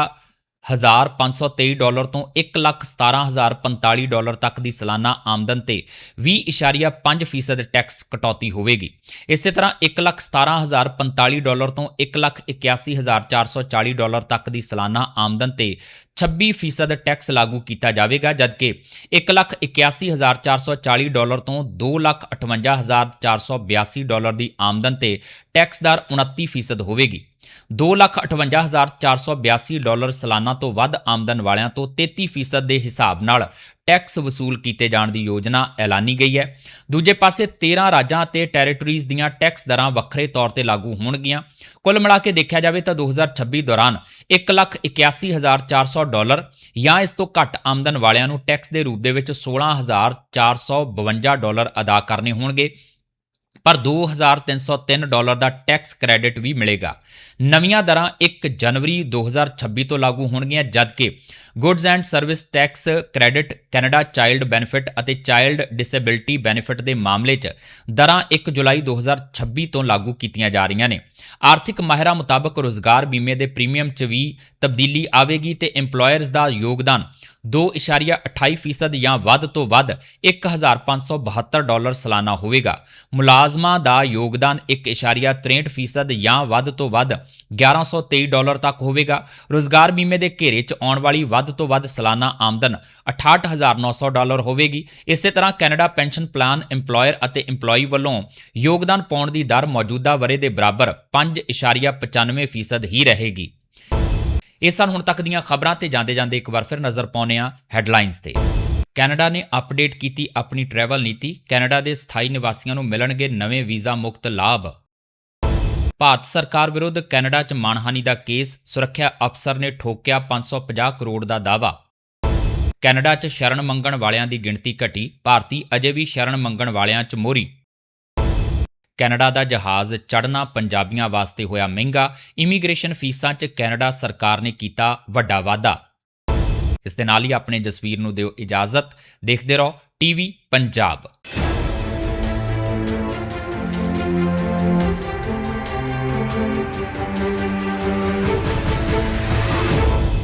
1523 ਡਾਲਰ ਤੋਂ 117045 ਡਾਲਰ ਤੱਕ ਦੀ ਸਾਲਾਨਾ ਆਮਦਨ ਤੇ 20.5% ਟੈਕਸ ਕਟੌਤੀ ਹੋਵੇਗੀ। ਇਸੇ ਤਰ੍ਹਾਂ 117045 ਡਾਲਰ ਤੋਂ 181440 ਡਾਲਰ ਤੱਕ ਦੀ ਸਾਲਾਨਾ ਆਮਦਨ ਤੇ 26% ਟੈਕਸ ਲਾਗੂ ਕੀਤਾ ਜਾਵੇਗਾ, ਜਦਕਿ 181440 ਡਾਲਰ ਤੋਂ 258482 ਡਾਲਰ ਦੀ ਆਮਦਨ ਤੇ ਟੈਕਸ ਦਰ 29% ਹੋਵੇਗੀ। 258482 ਡਾਲਰ ਸਾਲਾਨਾ ਤੋਂ ਵੱਧ ਆਮਦਨ ਵਾਲਿਆਂ ਤੋਂ 33% ਦੇ ਹਿਸਾਬ ਨਾਲ ਟੈਕਸ ਵਸੂਲ ਕੀਤੇ ਜਾਣ ਦੀ ਯੋਜਨਾ ਐਲਾਨੀ ਗਈ ਹੈ। ਦੂਜੇ ਪਾਸੇ 13 ਰਾਜਾਂ ਅਤੇ ਟੈਰੀਟਰੀਜ਼ ਦੀਆਂ ਟੈਕਸ ਦਰਾਂ ਵੱਖਰੇ ਤੌਰ ਤੇ ਲਾਗੂ ਹੋਣਗੀਆਂ। ਕੁੱਲ ਮਿਲਾ ਕੇ ਦੇਖਿਆ ਜਾਵੇ ਤਾਂ 2026 ਦੌਰਾਨ 181400 ਡਾਲਰ ਜਾਂ ਇਸ ਤੋਂ ਘੱਟ ਆਮਦਨ ਵਾਲਿਆਂ ਨੂੰ ਟੈਕਸ ਦੇ ਰੂਪ ਦੇ ਵਿੱਚ 16452 ਡਾਲਰ ਅਦਾ ਕਰਨੇ ਹੋਣਗੇ। ਪਰ 2303 ਡਾਲਰ ਦਾ ਟੈਕਸ ਕ੍ਰੈਡਿਟ ਵੀ ਮਿਲੇਗਾ। ਨਵੀਆਂ ਦਰਾਂ 1 ਜਨਵਰੀ 2026 ਤੋਂ ਲਾਗੂ ਹੋਣਗੀਆਂ, ਜਦਕਿ goods and service tax credit Canada child benefit ਅਤੇ ਚਾਈਲਡ ਡਿਸੇਬਿਲਟੀ ਬੈਨੀਫਿਟ ਦੇ ਮਾਮਲੇ 'ਚ ਦਰਾਂ 1 ਜੁਲਾਈ 2026 ਤੋਂ ਲਾਗੂ ਕੀਤੀਆਂ ਜਾ ਰਹੀਆਂ ਨੇ। ਆਰਥਿਕ ਮਾਹਿਰਾਂ ਮੁਤਾਬਕ ਰੋਜ਼ਗਾਰ ਬੀਮੇ ਦੇ ਪ੍ਰੀਮੀਅਮ 'ਚ ਵੀ ਤਬਦੀਲੀ ਆਵੇਗੀ ਤੇ EMPLOYERS ਦਾ ਯੋਗਦਾਨ 2.28% ਜਾਂ ਵੱਧ ਤੋਂ ਵੱਧ 1572 ਡਾਲਰ ਸਾਲਾਨਾ ਹੋਵੇਗਾ। ਮੁਲਾਜ਼ਮਾਂ ਦਾ ਯੋਗਦਾਨ 1.63% ਜਾਂ ਵੱਧ ਤੋਂ ਵੱਧ 1123 ਡਾਲਰ ਤੱਕ ਹੋਵੇਗਾ। ਰੋਜ਼ਗਾਰ ਬੀਮੇ ਦੇ ਘੇਰੇ 'ਚ ਆਉਣ ਵਾਲੀ ਵੱਧ ਤੋਂ ਵੱਧ ਸਾਲਾਨਾ ਆਮਦਨ 68900 ਡਾਲਰ ਹੋਵੇਗੀ। ਇਸੇ ਤਰ੍ਹਾਂ ਕੈਨੇਡਾ ਪੈਨਸ਼ਨ ਪਲਾਨ, EMPLOYER ਅਤੇ EMPLOYEE ਵੱਲੋਂ ਯੋਗਦਾਨ ਪਾਉਣ ਦੀ ਦਰ ਮੌਜੂਦਾ ਵਰੇ ਦੇ ਬਰਾਬਰ 5.95% ਹੀ ਰਹੇਗੀ। ਇਹ ਸਨ ਹੁਣ ਤੱਕ ਦੀਆਂ ਖਬਰਾਂ ਤੇ ਜਾਂਦੇ ਜਾਂਦੇ ਇੱਕ ਵਾਰ ਫਿਰ ਨਜ਼ਰ ਪਾਉਂਦੇ ਹਾਂ ਹੈਡਲਾਈਨਸ ਤੇ। ਕੈਨੇਡਾ ਨੇ ਅਪਡੇਟ ਕੀਤੀ ਆਪਣੀ ਟਰੈਵਲ ਨੀਤੀ। ਕੈਨੇਡਾ ਦੇ ਸਥਾਈ ਨਿਵਾਸੀਆਂ ਨੂੰ ਮਿਲਣਗੇ ਨਵੇਂ ਵੀਜ਼ਾ ਮੁਕਤ ਲਾਭ। ਭਾਰਤ ਸਰਕਾਰ ਵਿਰੁੱਧ ਕੈਨੇਡਾ 'ਚ ਮਾਣਹਾਨੀ ਦਾ ਕੇਸ। ਸੁਰੱਖਿਆ ਅਫਸਰ ਨੇ ਠੋਕਿਆ 550 ਕਰੋੜ ਦਾ ਦਾਅਵਾ। ਕੈਨੇਡਾ 'ਚ ਸ਼ਰਨ ਮੰਗਣ ਵਾਲਿਆਂ ਦੀ ਗਿਣਤੀ ਘਟੀ। ਭਾਰਤੀ ਅਜੇ ਵੀ ਸ਼ਰਨ ਮੰਗਣ ਵਾਲਿਆਂ 'ਚ ਮੋਰੀ ਕੈਨੇਡਾ ਦਾ ਜਹਾਜ਼ ਚੜ੍ਹਨਾ ਪੰਜਾਬੀਆਂ ਵਾਸਤੇ ਹੋਇਆ ਮਹਿੰਗਾ, ਇਮੀਗ੍ਰੇਸ਼ਨ ਫੀਸਾਂ 'ਚ ਕੈਨੇਡਾ ਸਰਕਾਰ ਨੇ ਕੀਤਾ ਵੱਡਾ ਵਾਧਾ ਇਸ ਦੇ ਨਾਲ ਹੀ ਆਪਣੇ ਜਸਵੀਰ ਨੂੰ ਦਿਓ ਇਜਾਜ਼ਤ। ਦੇਖਦੇ ਰਹੋ ਟੀਵੀ ਪੰਜਾਬ।